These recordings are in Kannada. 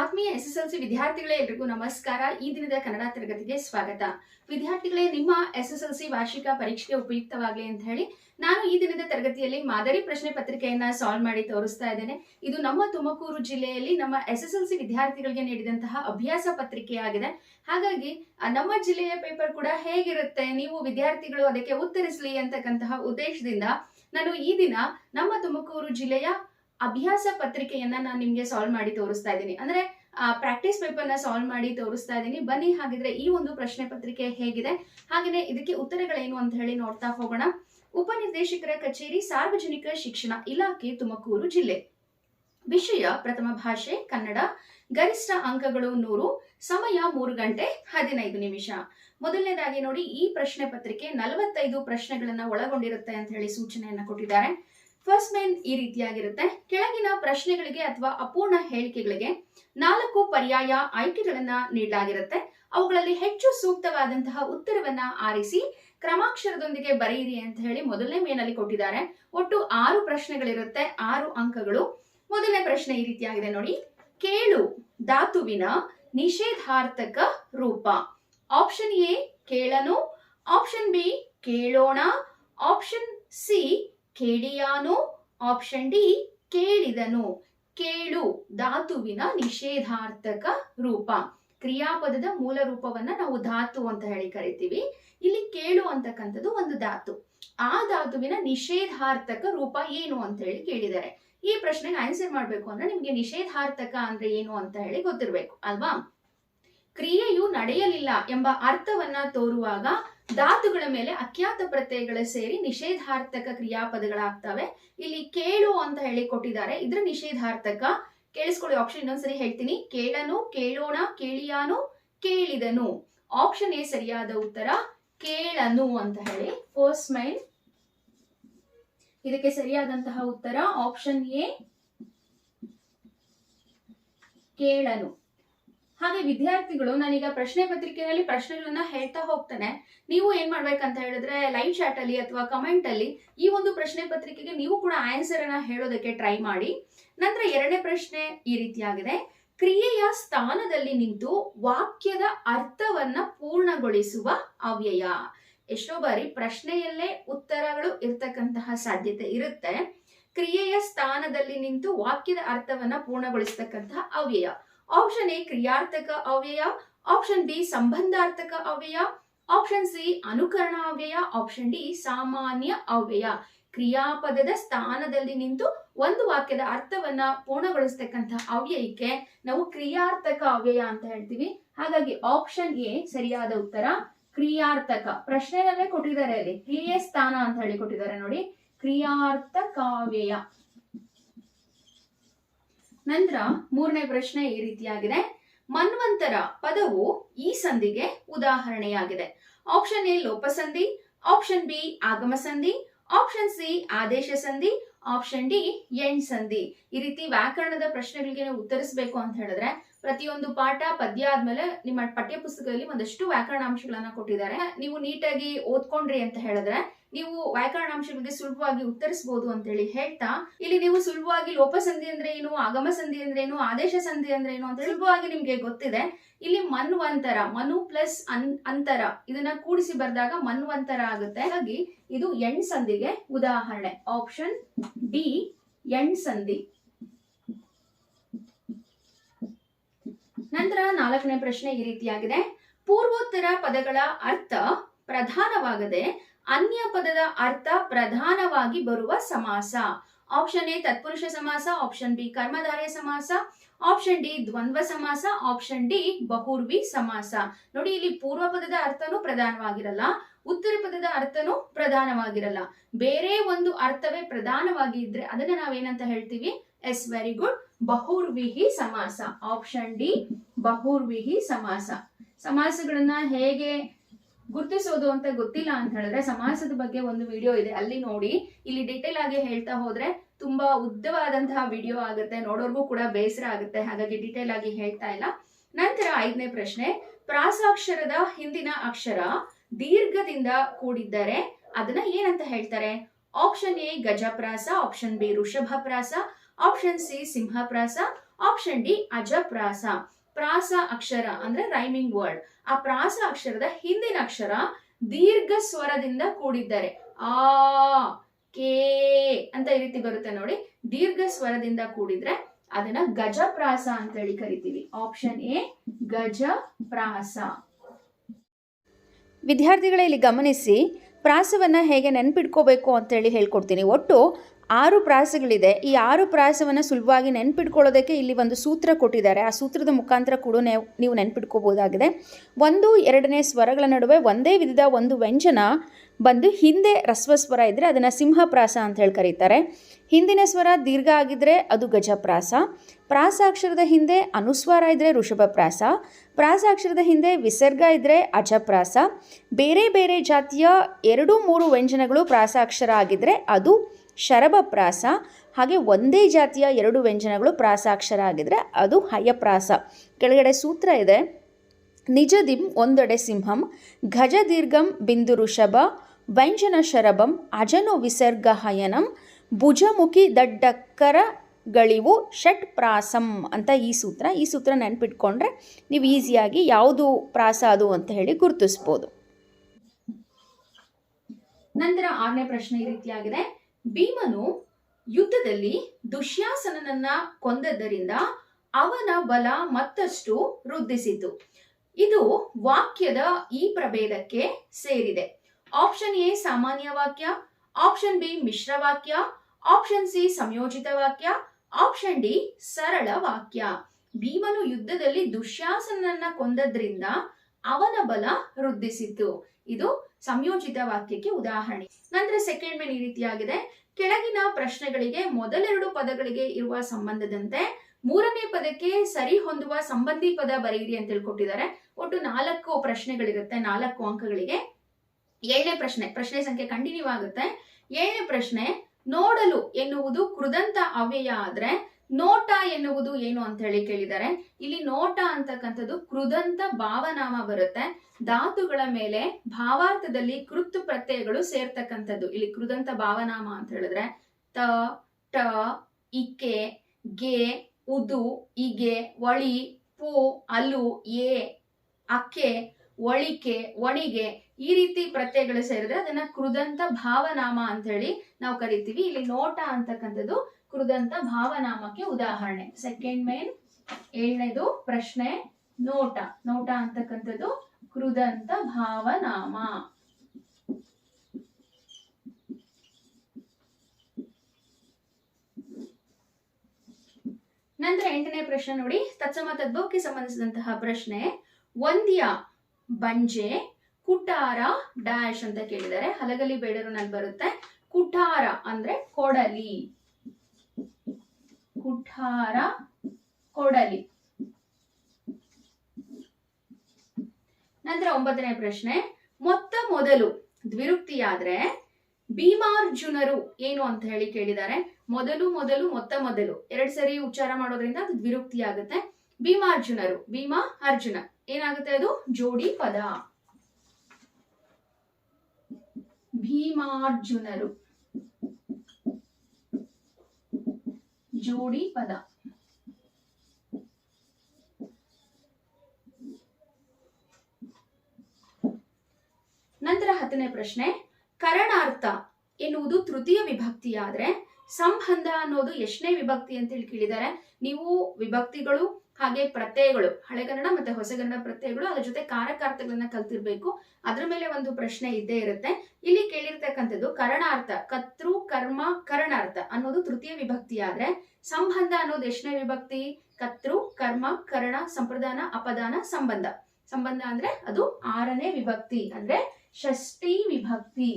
ಆತ್ಮೀಯ ಎಸ್ ಎಸ್ ಎಲ್ ಸಿ ವಿದ್ಯಾರ್ಥಿಗಳೇ, ಎಲ್ರಿಗೂ ನಮಸ್ಕಾರ. ಈ ದಿನದ ಕನ್ನಡ ತರಗತಿಗೆ ಸ್ವಾಗತ. ವಿದ್ಯಾರ್ಥಿಗಳೇ, ನಿಮ್ಮ ಎಸ್ ಎಸ್ ಎಲ್ ಸಿ ವಾರ್ಷಿಕ ಪರೀಕ್ಷೆಗೆ ಉಪಯುಕ್ತವಾಗಲಿ ಅಂತ ಹೇಳಿ ನಾನು ಈ ದಿನದ ತರಗತಿಯಲ್ಲಿ ಮಾದರಿ ಪ್ರಶ್ನೆ ಪತ್ರಿಕೆಯನ್ನ ಸಾಲ್ವ್ ಮಾಡಿ ತೋರಿಸ್ತಾ ಇದ್ದೇನೆ. ಇದು ನಮ್ಮ ತುಮಕೂರು ಜಿಲ್ಲೆಯಲ್ಲಿ ನಮ್ಮ ಎಸ್ ಎಸ್ ಎಲ್ ಸಿ ವಿದ್ಯಾರ್ಥಿಗಳಿಗೆ ನೀಡಿದಂತಹ ಅಭ್ಯಾಸ ಪತ್ರಿಕೆಯಾಗಿದೆ ಹಾಗಾಗಿ ನಮ್ಮ ಜಿಲ್ಲೆಯ ಪೇಪರ್ ಕೂಡ ಹೇಗಿರುತ್ತೆ, ನೀವು ವಿದ್ಯಾರ್ಥಿಗಳು ಅದಕ್ಕೆ ಉತ್ತರಿಸಲಿ ಅಂತಕ್ಕಂತಹ ಉದ್ದೇಶದಿಂದ ನಾನು ಈ ದಿನ ನಮ್ಮ ತುಮಕೂರು ಜಿಲ್ಲೆಯ ಅಭ್ಯಾಸ ಪತ್ರಿಕೆಯನ್ನ ನಾನು ನಿಮ್ಗೆ ಸಾಲ್ವ್ ಮಾಡಿ ತೋರಿಸ್ತಾ ಇದ್ದೀನಿ. ಅಂದ್ರೆ ಪ್ರಾಕ್ಟೀಸ್ ಪೇಪರ್ನ ಸಾಲ್ವ್ ಮಾಡಿ ತೋರಿಸ್ತಾ ಇದ್ದೀನಿ. ಬನ್ನಿ ಹಾಗಿದ್ರೆ ಈ ಒಂದು ಪ್ರಶ್ನೆ ಪತ್ರಿಕೆ ಹೇಗಿದೆ. ಹಾಗೇನೆ ಇದಕ್ಕೆ ಉತ್ತರಗಳೇನು ಅಂತ ಹೇಳಿ ನೋಡ್ತಾ ಹೋಗೋಣ. ಉಪನಿರ್ದೇಶಕರ ಕಚೇರಿ ಸಾರ್ವಜನಿಕ ಶಿಕ್ಷಣ ಇಲಾಖೆ, ತುಮಕೂರು ಜಿಲ್ಲೆ. ವಿಷಯ ಪ್ರಥಮ ಭಾಷೆ, ಕನ್ನಡ. ಗರಿಷ್ಠ ಅಂಕಗಳು ನೂರು, ಸಮಯ ಮೂರು ಗಂಟೆ ಹದಿನೈದು ನಿಮಿಷ. ಮೊದಲನೇದಾಗಿ ನೋಡಿ, ಈ ಪ್ರಶ್ನೆ ಪತ್ರಿಕೆ ನಲವತ್ತೈದು ಪ್ರಶ್ನೆಗಳನ್ನ ಒಳಗೊಂಡಿರುತ್ತೆ ಅಂತ ಹೇಳಿ ಸೂಚನೆಯನ್ನ ಕೊಟ್ಟಿದ್ದಾರೆ. ಫಸ್ಟ್ ಮೇನ್ ಈ ರೀತಿಯಾಗಿರುತ್ತೆ. ಕೆಳಗಿನ ಪ್ರಶ್ನೆಗಳಿಗೆ ಅಥವಾ ಅಪೂರ್ಣ ಹೇಳಿಕೆಗಳಿಗೆ ನಾಲ್ಕು ಪರ್ಯಾಯ ಆಯ್ಕೆಗಳನ್ನ ನೀಡಲಾಗಿರುತ್ತೆ. ಅವುಗಳಲ್ಲಿ ಹೆಚ್ಚು ಸೂಕ್ತವಾದಂತಹ ಉತ್ತರವನ್ನ ಆರಿಸಿ ಕ್ರಮಾಕ್ಷರದೊಂದಿಗೆ ಬರೆಯಿರಿ ಅಂತ ಹೇಳಿ ಮೊದಲನೇ ಮೇನಲ್ಲಿ ಕೊಟ್ಟಿದ್ದಾರೆ. ಒಟ್ಟು ಆರು ಪ್ರಶ್ನೆಗಳಿರುತ್ತೆ, ಆರು ಅಂಕಗಳು. ಮೊದಲನೇ ಪ್ರಶ್ನೆ ಈ ರೀತಿಯಾಗಿದೆ ನೋಡಿ. ಕೇಳು, ಧಾತುವಿನ ನಿಷೇಧಾರ್ಥಕ ರೂಪ. ಆಪ್ಷನ್ ಎ ಕೇಳನು, ಆಪ್ಷನ್ ಬಿ ಕೇಳೋಣ, ಆಪ್ಷನ್ ಸಿ ಕೇಳಿಯಾನು ಆಪ್ಷನ್ ಡಿ, ಕೇಳಿದನು. ಕೇಳು ಧಾತುವಿನ ನಿಷೇಧಾರ್ಥಕ ರೂಪ. ಕ್ರಿಯಾಪದದ ಮೂಲ ರೂಪವನ್ನ ನಾವು ಧಾತು ಅಂತ ಹೇಳಿ ಕರಿತೀವಿ. ಇಲ್ಲಿ ಕೇಳು ಅಂತಕ್ಕಂಥದ್ದು ಒಂದು ಧಾತು. ಆ ಧಾತುವಿನ ನಿಷೇಧಾರ್ಥಕ ರೂಪ ಏನು ಅಂತ ಹೇಳಿ ಕೇಳಿದ್ದಾರೆ. ಈ ಪ್ರಶ್ನೆಗೆ ಆನ್ಸರ್ ಮಾಡಬೇಕು ಅಂದ್ರೆ ನಿಮ್ಗೆ ನಿಷೇಧಾರ್ಥಕ ಅಂದ್ರೆ ಏನು ಅಂತ ಹೇಳಿ ಗೊತ್ತಿರಬೇಕು, ಅಲ್ವಾ? ಕ್ರಿಯೆಯು ನಡೆಯಲಿಲ್ಲ ಎಂಬ ಅರ್ಥವನ್ನ ತೋರುವಾಗ ಧಾತುಗಳ ಮೇಲೆ ಅಖ್ಯಾತ ಪ್ರತ್ಯಯಗಳು ಸೇರಿ ನಿಷೇಧಾರ್ಥಕ ಕ್ರಿಯಾಪದಗಳಾಗ್ತವೆ. ಇಲ್ಲಿ ಕೇಳು ಅಂತ ಹೇಳಿ ಕೊಟ್ಟಿದ್ದಾರೆ. ಇದ್ರ ನಿಷೇಧಾರ್ಥಕ, ಕೇಳಿಸ್ಕೊಳ್ಳಿ ಆಪ್ಷನ್ ಇನ್ನೊಂದ್ಸರಿ ಹೇಳ್ತೀನಿ. ಕೇಳನು, ಕೇಳೋಣ, ಕೇಳಿಯಾನು, ಕೇಳಿದನು. ಆಪ್ಷನ್ ಎ ಸರಿಯಾದ ಉತ್ತರ, ಕೇಳನು ಅಂತ ಹೇಳಿ. ಫಸ್ಟ್ ಮೈನ್ ಇದಕ್ಕೆ ಸರಿಯಾದಂತಹ ಉತ್ತರ ಆಪ್ಷನ್ ಎ, ಕೇಳನು. ಹಾಗೆ ವಿದ್ಯಾರ್ಥಿಗಳು, ನಾನೀಗ ಪ್ರಶ್ನೆ ಪತ್ರಿಕೆಯಲ್ಲಿ ಪ್ರಶ್ನೆಗಳನ್ನ ಹೇಳ್ತಾ ಹೋಗ್ತಾನೆ. ನೀವು ಏನ್ ಮಾಡ್ಬೇಕಂತ ಹೇಳಿದ್ರೆ ಲೈವ್ ಚಾಟ್ ಅಲ್ಲಿ ಅಥವಾ ಕಮೆಂಟ್ ಅಲ್ಲಿ ಈ ಒಂದು ಪ್ರಶ್ನೆ ಪತ್ರಿಕೆಗೆ ನೀವು ಕೂಡ ಆನ್ಸರ್ ಅನ್ನ ಹೇಳೋದಕ್ಕೆ ಟ್ರೈ ಮಾಡಿ. ನಂತರ ಎರಡನೇ ಪ್ರಶ್ನೆ ಈ ರೀತಿಯಾಗಿದೆ. ಕ್ರಿಯೆಯ ಸ್ಥಾನದಲ್ಲಿ ನಿಂತು ವಾಕ್ಯದ ಅರ್ಥವನ್ನ ಪೂರ್ಣಗೊಳಿಸುವ ಅವ್ಯಯ. ಎಷ್ಟೋ ಬಾರಿ ಪ್ರಶ್ನೆಯಲ್ಲೇ ಉತ್ತರಗಳು ಇರ್ತಕ್ಕಂತಹ ಸಾಧ್ಯತೆ ಇರುತ್ತೆ. ಕ್ರಿಯೆಯ ಸ್ಥಾನದಲ್ಲಿ ನಿಂತು ವಾಕ್ಯದ ಅರ್ಥವನ್ನ ಪೂರ್ಣಗೊಳಿಸ್ತಕ್ಕಂತಹ ಅವ್ಯಯ. ಆಪ್ಷನ್ ಎ ಕ್ರಿಯಾರ್ಥಕ ಅವ್ಯಯ ಆಪ್ಷನ್ ಬಿ ಸಂಬಂಧಾರ್ಥಕ ಅವ್ಯಯ ಆಪ್ಷನ್ ಸಿ ಅನುಕರಣ ಅವ್ಯಯ ಆಪ್ಷನ್ ಡಿ ಸಾಮಾನ್ಯ ಅವ್ಯಯ ಕ್ರಿಯಾಪದದ ಸ್ಥಾನದಲ್ಲಿ ನಿಂತು ಒಂದು ವಾಕ್ಯದ ಅರ್ಥವನ್ನ ಪೂರ್ಣಗೊಳಿಸ್ತಕ್ಕಂತಹ ಅವ್ಯಯಕ್ಕೆ ನಾವು ಕ್ರಿಯಾರ್ಥಕ ಅವ್ಯಯ ಅಂತ ಹೇಳ್ತೀವಿ ಹಾಗಾಗಿ ಆಪ್ಷನ್ ಎ ಸರಿಯಾದ ಉತ್ತರ ಕ್ರಿಯಾರ್ಥಕ ಪ್ರಶ್ನೆಯಲ್ಲೇ ಕೊಟ್ಟಿದ್ದಾರೆ ಅಲ್ಲಿ ಕ್ರಿಯೆ ಸ್ಥಾನ ಅಂತ ಹೇಳಿ ಕೊಟ್ಟಿದ್ದಾರೆ ನೋಡಿ ಕ್ರಿಯಾರ್ಥಕಾವ್ಯಯ ನಂತರ ಮೂರನೇ ಪ್ರಶ್ನೆ ಈ ರೀತಿಯಾಗಿದೆ. ಮನ್ವಂತರ ಪದವು ಈ ಸಂಧಿಗೆ ಉದಾಹರಣೆಯಾಗಿದೆ. ಆಪ್ಷನ್ ಎ ಲೋಪಸಂಧಿ, ಆಪ್ಷನ್ ಬಿ ಆಗಮ ಸಂಧಿ ಆಪ್ಷನ್ ಸಿ ಆದೇಶ ಸಂಧಿ ಆಪ್ಷನ್ ಡಿ ಎಂಡ್ ಸಂಧಿ ಈ ರೀತಿ ವ್ಯಾಕರಣದ ಪ್ರಶ್ನೆಗಳಿಗೆ ಉತ್ತರಿಸಬೇಕು ಅಂತ ಹೇಳಿದ್ರೆ ಪ್ರತಿಯೊಂದು ಪಾಠ, ಪದ್ಯ ಆದ್ಮೇಲೆ ನಿಮ್ಮ ಪಠ್ಯ ಪುಸ್ತಕದಲ್ಲಿ ಒಂದಷ್ಟು ವ್ಯಾಕರಣಾಂಶಗಳನ್ನ ಕೊಟ್ಟಿದ್ದಾರೆ. ನೀವು ನೀಟಾಗಿ ಓದ್ಕೊಂಡ್ರಿ ಅಂತ ಹೇಳಿದ್ರೆ ನೀವು ವ್ಯಾಕರಣಾಂಶಗಳಿಗೆ ಸುಲಭವಾಗಿ ಉತ್ತರಿಸಬಹುದು ಅಂತ ಹೇಳಿ ಹೇಳ್ತಾ, ಇಲ್ಲಿ ನೀವು ಸುಲಭವಾಗಿ ಲೋಪಸಂಧಿ ಅಂದ್ರೆ ಏನು ಆಗಮ ಸಂಧಿ ಅಂದ್ರೆ ಏನು, ಆದೇಶ ಸಂಧಿ ಅಂದ್ರೆ ಏನು ಅಂತ ಸುಲಭವಾಗಿ ನಿಮ್ಗೆ ಗೊತ್ತಿದೆ. ಇಲ್ಲಿ ಮನ್ವಂತರ, ಮನು ಪ್ಲಸ್ ಅನ್, ಅಂತರ ಇದನ್ನ ಕೂಡಿಸಿ ಬರೆದಾಗ ಮನ್ವಂತರ ಆಗುತ್ತೆ. ಹಾಗಾಗಿ ಇದು ಎಣ್ ಸಂಧಿಗೆ ಉದಾಹರಣೆ. ಆಪ್ಷನ್ ಬಿ ಎಣ್ ಸಂಧಿ ನಂತರ ನಾಲ್ಕನೇ ಪ್ರಶ್ನೆ ಈ ರೀತಿಯಾಗಿದೆ. ಪೂರ್ವೋತ್ತರ ಪದಗಳ ಅರ್ಥ ಪ್ರಧಾನವಾಗದೆ ಅನ್ಯ ಪದದ ಅರ್ಥ ಪ್ರಧಾನವಾಗಿ ಬರುವ ಸಮಾಸ. ಆಪ್ಷನ್ ಎ ತತ್ಪುರುಷ ಸಮಾಸ, ಆಪ್ಷನ್ ಬಿ ಕರ್ಮಧಾರಯ ಸಮಾಸ, ಆಪ್ಷನ್ ಡಿ ದ್ವಂದ್ವ ಸಮಾಸ, ಆಪ್ಷನ್ ಡಿ ಬಹುರ್ವಿ ಸಮಾಸ. ನೋಡಿ, ಇಲ್ಲಿ ಪೂರ್ವ ಪದದ ಅರ್ಥನೂ ಪ್ರಧಾನವಾಗಿರಲ್ಲ, ಉತ್ತರ ಪದದ ಅರ್ಥನೂ ಪ್ರಧಾನವಾಗಿರಲ್ಲ. ಬೇರೆ ಒಂದು ಅರ್ಥವೇ ಪ್ರಧಾನವಾಗಿ ಇದ್ರೆ ಅದನ್ನ ನಾವೇನಂತ ಹೇಳ್ತೀವಿ? S, very good. ಬಹುರ್ವಿಹಿ ಸಮಾಸ. ಆಪ್ಷನ್ ಡಿ ಬಹುರ್ವಿಹಿ ಸಮಾಸ. ಸಮಾಸಗಳನ್ನ ಹೇಗೆ ಗುರುತಿಸೋದು ಅಂತ ಗೊತ್ತಿಲ್ಲ ಅಂತ ಹೇಳಿದ್ರೆ ಸಮಾಸದ ಬಗ್ಗೆ ಒಂದು ವಿಡಿಯೋ ಇದೆ. ಅಲ್ಲಿ ನೋಡಿ, ಇಲ್ಲಿ ಡಿಟೇಲ್ ಆಗಿ ಹೇಳ್ತಾ ಹೋದ್ರೆ ತುಂಬಾ ಉದ್ದವಾದಂತಹ ವಿಡಿಯೋ ಆಗುತ್ತೆ. ನೋಡೋರ್ಗೂ ಕೂಡ ಬೇಸರ ಆಗುತ್ತೆ. ಹಾಗಾಗಿ ಡಿಟೇಲ್ ಆಗಿ ಹೇಳ್ತಾ ಇಲ್ಲ. ನಂತರ ಐದನೇ ಪ್ರಶ್ನೆ, ಪ್ರಾಸಾಕ್ಷರದ ಹಿಂದಿನ ಅಕ್ಷರ ದೀರ್ಘದಿಂದ ಕೂಡಿದ್ದರೆ ಅದನ್ನ ಏನಂತ ಹೇಳ್ತಾರೆ? ಆಪ್ಷನ್ ಎ ಗಜಪ್ರಾಸ. ಆಪ್ಷನ್ ಬಿ ಋಷಭಪ್ರಾಸ ಆಪ್ಷನ್ ಸಿ ಸಿಂಹಪ್ರಾಸ ಆಪ್ಷನ್ ಡಿ ಅಜಪ್ರಾಸ ಪ್ರಾಸ ಅಕ್ಷರ ಅಂದ್ರೆ ರೈಮಿಂಗ್ ವರ್ಡ್ ಆ ಪ್ರಾಸ ಅಕ್ಷರದ ಹಿಂದಿನ ಅಕ್ಷರ ದೀರ್ಘ ಸ್ವರದಿಂದ ಕೂಡಿದ್ದಾರೆ, ಆ, ಕೇ ಅಂತ ಈ ರೀತಿ ಬರುತ್ತೆ ನೋಡಿ. ದೀರ್ಘ ಸ್ವರದಿಂದ ಕೂಡಿದ್ರೆ ಅದನ್ನ ಗಜಪ್ರಾಸ ಅಂತ ಹೇಳಿ ಕರಿತೀವಿ. ಆಪ್ಷನ್ ಎ ಗಜಪ್ರಾಸ. ವಿದ್ಯಾರ್ಥಿಗಳೇ, ಇಲ್ಲಿ ಗಮನಿಸಿ, ಪ್ರಾಸವನ್ನು ಹೇಗೆ ನೆನ್ಪಿಟ್ಕೋಬೇಕು ಅಂತೇಳಿ ಹೇಳ್ಕೊಡ್ತೀನಿ. ಒಟ್ಟು ಆರು ಪ್ರಾಸಗಳಿದೆ ಈ ಆರು ಪ್ರಾಸವನ್ನು ಸುಲಭವಾಗಿ ನೆನ್ಪಿಟ್ಕೊಳ್ಳೋದಕ್ಕೆ ಇಲ್ಲಿ ಒಂದು ಸೂತ್ರ ಕೊಟ್ಟಿದ್ದಾರೆ. ಆ ಸೂತ್ರದ ಮುಖಾಂತರ ಕೂಡ ನೀವು ನೆನ್ಪಿಟ್ಕೋಬೋದಾಗಿದೆ. ಒಂದು, ಎರಡನೇ ಸ್ವರಗಳ ನಡುವೆ ಒಂದೇ ವಿಧದ ಒಂದು ವ್ಯಂಜನ ಬಂದು ಹಿಂದೆ ರಸ್ವ ಸ್ವರ ಇದ್ದರೆ ಅದನ್ನು ಸಿಂಹಪ್ರಾಸ ಅಂತ ಹೇಳಿ ಕರೀತಾರೆ. ಹಿಂದಿನ ಸ್ವರ ದೀರ್ಘ ಆಗಿದ್ದರೆ ಅದು ಗಜಪ್ರಾಸ ಪ್ರಾಸಾಕ್ಷರದ ಹಿಂದೆ ಅನುಸ್ವಾರ ಇದ್ದರೆ ಋಷಭಪ್ರಾಸ ಪ್ರಾಸಾಕ್ಷರದ ಹಿಂದೆ ವಿಸರ್ಗ ಇದ್ದರೆ ಅಜಪ್ರಾಸ ಬೇರೆ ಬೇರೆ ಜಾತಿಯ ಎರಡು ಮೂರು ವ್ಯಂಜನಗಳು ಪ್ರಾಸಾಕ್ಷರ ಆಗಿದ್ದರೆ ಅದು ಶರಭಪ್ರಾಸ ಹಾಗೆ ಒಂದೇ ಜಾತಿಯ ಎರಡು ವ್ಯಂಜನಗಳು ಪ್ರಾಸಾಕ್ಷರ ಆಗಿದ್ರೆ ಅದು ಹಯಪ್ರಾಸ. ಕೆಳಗಡೆ ಸೂತ್ರ ಇದೆ. ನಿಜದಿಂ ಒಂದೆಡೆ ಸಿಂಹಂ ಗಜ ದೀರ್ಘಂ ಬಿಂದು ಋಷಭ, ವ್ಯಂಜನ ಶರಭಂ ಅಜನು ವಿಸರ್ಗ ಹಯನಂ, ಭುಜಮುಖಿ ದಡ್ಡಕ್ಕರಗಳಿವು ಷಟ್ ಪ್ರಾಸಂ ಅಂತ ಈ ಸೂತ್ರ. ಈ ಸೂತ್ರ ನೆನ್ಪಿಟ್ಕೊಂಡ್ರೆ ನೀವು ಈಸಿಯಾಗಿ ಯಾವುದು ಪ್ರಾಸ ಅದು ಅಂತ ಹೇಳಿ ಗುರುತಿಸ್ಬೋದು. ನಂತರ ಆರನೇ ಪ್ರಶ್ನೆ ಈ ರೀತಿಯಾಗಿದೆ. ಭೀಮನು ಯುದ್ಧದಲ್ಲಿ ದುಶ್ಯಾಸನನನ್ನ ಕೊಂದದ್ದರಿಂದ ಅವನ ಬಲ ಮತ್ತಷ್ಟು ವೃದ್ಧಿಸಿತು. ಇದು ವಾಕ್ಯದ ಈ ಪ್ರಭೇದಕ್ಕೆ ಸೇರಿದೆ. ಆಪ್ಷನ್ ಎ ಸಾಮಾನ್ಯ ವಾಕ್ಯ, ಆಪ್ಷನ್ ಬಿ ಮಿಶ್ರ ವಾಕ್ಯ, ಆಪ್ಷನ್ ಸಿ ಸಂಯೋಜಿತ ವಾಕ್ಯ, ಆಪ್ಷನ್ ಡಿ ಸರಳ ವಾಕ್ಯ. ಭೀಮನು ಯುದ್ಧದಲ್ಲಿ ದುಶ್ಯಾಸನನ್ನ ಕೊಂದದ್ರಿಂದ ಅವನ ಬಲ ವೃದ್ಧಿಸಿತು. ಇದು ಸಂಯೋಜಿತ ವಾಕ್ಯಕ್ಕೆ ಉದಾಹರಣೆ. ನಂತರ ಸೆಕೆಂಡ್ ಮೇನ್ ಈ ರೀತಿಯಾಗಿದೆ. ಕೆಳಗಿನ ಪ್ರಶ್ನೆಗಳಿಗೆ ಮೊದಲೆರಡು ಪದಗಳಿಗೆ ಇರುವ ಸಂಬಂಧದಂತೆ ಮೂರನೇ ಪದಕ್ಕೆ ಸರಿ ಹೊಂದುವ ಸಂಬಂಧಿ ಪದ ಬರೆಯಿರಿ ಅಂತ ಹೇಳ್ಕೊಟ್ಟಿದ್ದಾರೆ. ಒಟ್ಟು ನಾಲ್ಕು ಪ್ರಶ್ನೆಗಳಿರುತ್ತೆ, ನಾಲ್ಕು ಅಂಕಗಳಿಗೆ. ಏಳನೇ ಪ್ರಶ್ನೆ ಪ್ರಶ್ನೆ ಸಂಖ್ಯೆ ಕಂಟಿನ್ಯೂ ಆಗುತ್ತೆ. ಏಳನೇ ಪ್ರಶ್ನೆ, ನೋಡಲು ಎನ್ನುವುದು ಕೃದಂತ ಅವ್ಯಯ ಆದ್ರೆ ನೋಟ ಎನ್ನುವುದು ಏನು ಅಂತ ಹೇಳಿ ಕೇಳಿದ್ದಾರೆ. ಇಲ್ಲಿ ನೋಟ ಅಂತಕ್ಕಂಥದ್ದು ಕೃದಂತ ಭಾವನಾಮ ಬರುತ್ತೆ. ಧಾತುಗಳ ಮೇಲೆ ಭಾವಾರ್ಥದಲ್ಲಿ ಕೃತ್ ಪ್ರತ್ಯಯಗಳು ಸೇರ್ತಕ್ಕಂಥದ್ದು. ಇಲ್ಲಿ ಕೃದಂತ ಭಾವನಾಮ ಅಂತ ಹೇಳಿದ್ರೆ ತ, ಟ, ಇಕೆ, ಗೆ, ಉದು, ಇಗೆ, ಒಳಿ, ಪು, ಅಲು, ಎ ಅಕ್ಕೆ ಒಳಿಕೆ, ಒಣಿಗೆ ಈ ರೀತಿ ಪ್ರತ್ಯಯಗಳು ಸೇರಿದ್ರೆ ಅದನ್ನ ಕೃದಂತ ಭಾವನಾಮ ಅಂತ ಹೇಳಿ ನಾವು ಕರಿತೀವಿ. ಇಲ್ಲಿ ನೋಟ ಅಂತಕ್ಕಂಥದ್ದು ಕೃದಂತ ಭಾವನಾಮಕ್ಕೆ ಉದಾಹರಣೆ. ಸೆಕೆಂಡ್ ಮೇನ್ ಏಳನೇದು ಪ್ರಶ್ನೆ, ನೋಟ. ನೋಟ ಅಂತಕ್ಕಂಥದ್ದು ಕೃದಂತ ಭಾವನಾಮ. ನಂತರ ಎಂಟನೇ ಪ್ರಶ್ನೆ ನೋಡಿ. ತತ್ಸಮ ತದ್ಭವಕ್ಕೆ ಸಂಬಂಧಿಸಿದಂತಹ ಪ್ರಶ್ನೆ, ಒಂದ್ಯ ಬಂಜೆ ಕುಟಾರ ಡ್ಯಾಶ್ ಅಂತ ಕೇಳಿದ್ದಾರೆ. ಹಲಗಲಿ ಬೇಡರು ನಾನು ಬರುತ್ತೆ. ಕುಟಾರ ಅಂದ್ರೆ ಕೊಡಲಿ. ಕುಠಾರ ಕೊಡಲಿ. ನಂತರ ಒಂಬತ್ತನೇ ಪ್ರಶ್ನೆ, ಮೊತ್ತ ಮೊದಲು ದ್ವಿರುಕ್ತಿಯಾದ್ರೆ ಭೀಮಾರ್ಜುನರು ಏನು ಅಂತ ಹೇಳಿ ಕೇಳಿದ್ದಾರೆ. ಮೊದಲು ಮೊದಲು ಮೊತ್ತ ಮೊದಲು. ಎರಡ್ ಸರಿ ಉಚ್ಚಾರ ಮಾಡೋದ್ರಿಂದ ಅದು ದ್ವಿರುಕ್ತಿ ಆಗುತ್ತೆ. ಭೀಮಾರ್ಜುನರು, ಭೀಮ ಅರ್ಜುನ. ಏನಾಗುತ್ತೆ ಅದು? ಜೋಡಿ ಪದ. ಭೀಮಾರ್ಜುನರು. ಜೋಡಿ ಪದ. ನಂತರ ಹತ್ತನೇ ಪ್ರಶ್ನೆ, ಕರಣಾರ್ಥ ಎನ್ನುವುದು ತೃತೀಯ ವಿಭಕ್ತಿಯಾದ್ರೆ ಸಂಬಂಧ ಅನ್ನೋದು ಎಷ್ಟನೇ ವಿಭಕ್ತಿ ಅಂತ ಹೇಳಿ ಕೇಳಿದ್ದಾರೆ. ನೀವು ವಿಭಕ್ತಿಗಳು ಹಾಗೆ ಪ್ರತ್ಯಯಗಳು ಹಳೆಗನ್ನಡ ಮತ್ತೆ ಹೊಸಗನ್ನಡ ಪ್ರತ್ಯಯಗಳು ಅದ್ರ ಜೊತೆ ಕಾರಕಾರ್ಥಗಳನ್ನ ಕಲ್ತಿರ್ಬೇಕು. ಅದ್ರ ಮೇಲೆ ಒಂದು ಪ್ರಶ್ನೆ ಇದ್ದೇ ಇರುತ್ತೆ. ಇಲ್ಲಿ ಕೇಳಿರ್ತಕ್ಕಂಥದ್ದು ಕರಣಾರ್ಥ ಕತ್ರು ಕರ್ಮ, ಕರಣಾರ್ಥ ಅನ್ನೋದು ತೃತೀಯ ವಿಭಕ್ತಿ ಆದ್ರೆ ಸಂಬಂಧ ಅನ್ನೋದು ಎಷ್ಟನೇ ವಿಭಕ್ತಿ? ಕರ್ತೃ, ಕರ್ಮ, ಕರಣ, ಸಂಪ್ರದಾನ, ಅಪದಾನ, ಸಂಬಂಧ. ಸಂಬಂಧ ಅಂದ್ರೆ ಅದು ಆರನೇ ವಿಭಕ್ತಿ ಅಂದ್ರೆ ಷಷ್ಠಿ ವಿಭಕ್ತಿ,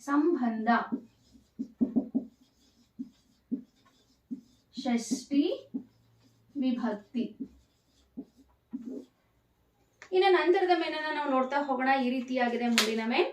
ಸಂಬಂಧ. ಷಷ್ಠಿ ವಿಭಕ್ತಿ. ಇನ್ನು ನಂತರದ ಮೇನನ್ನ ನಾವು ನೋಡ್ತಾ ಹೋಗೋಣ. ಈ ರೀತಿಯಾಗಿದೆ ಮುಂದಿನ ಮೇನ್.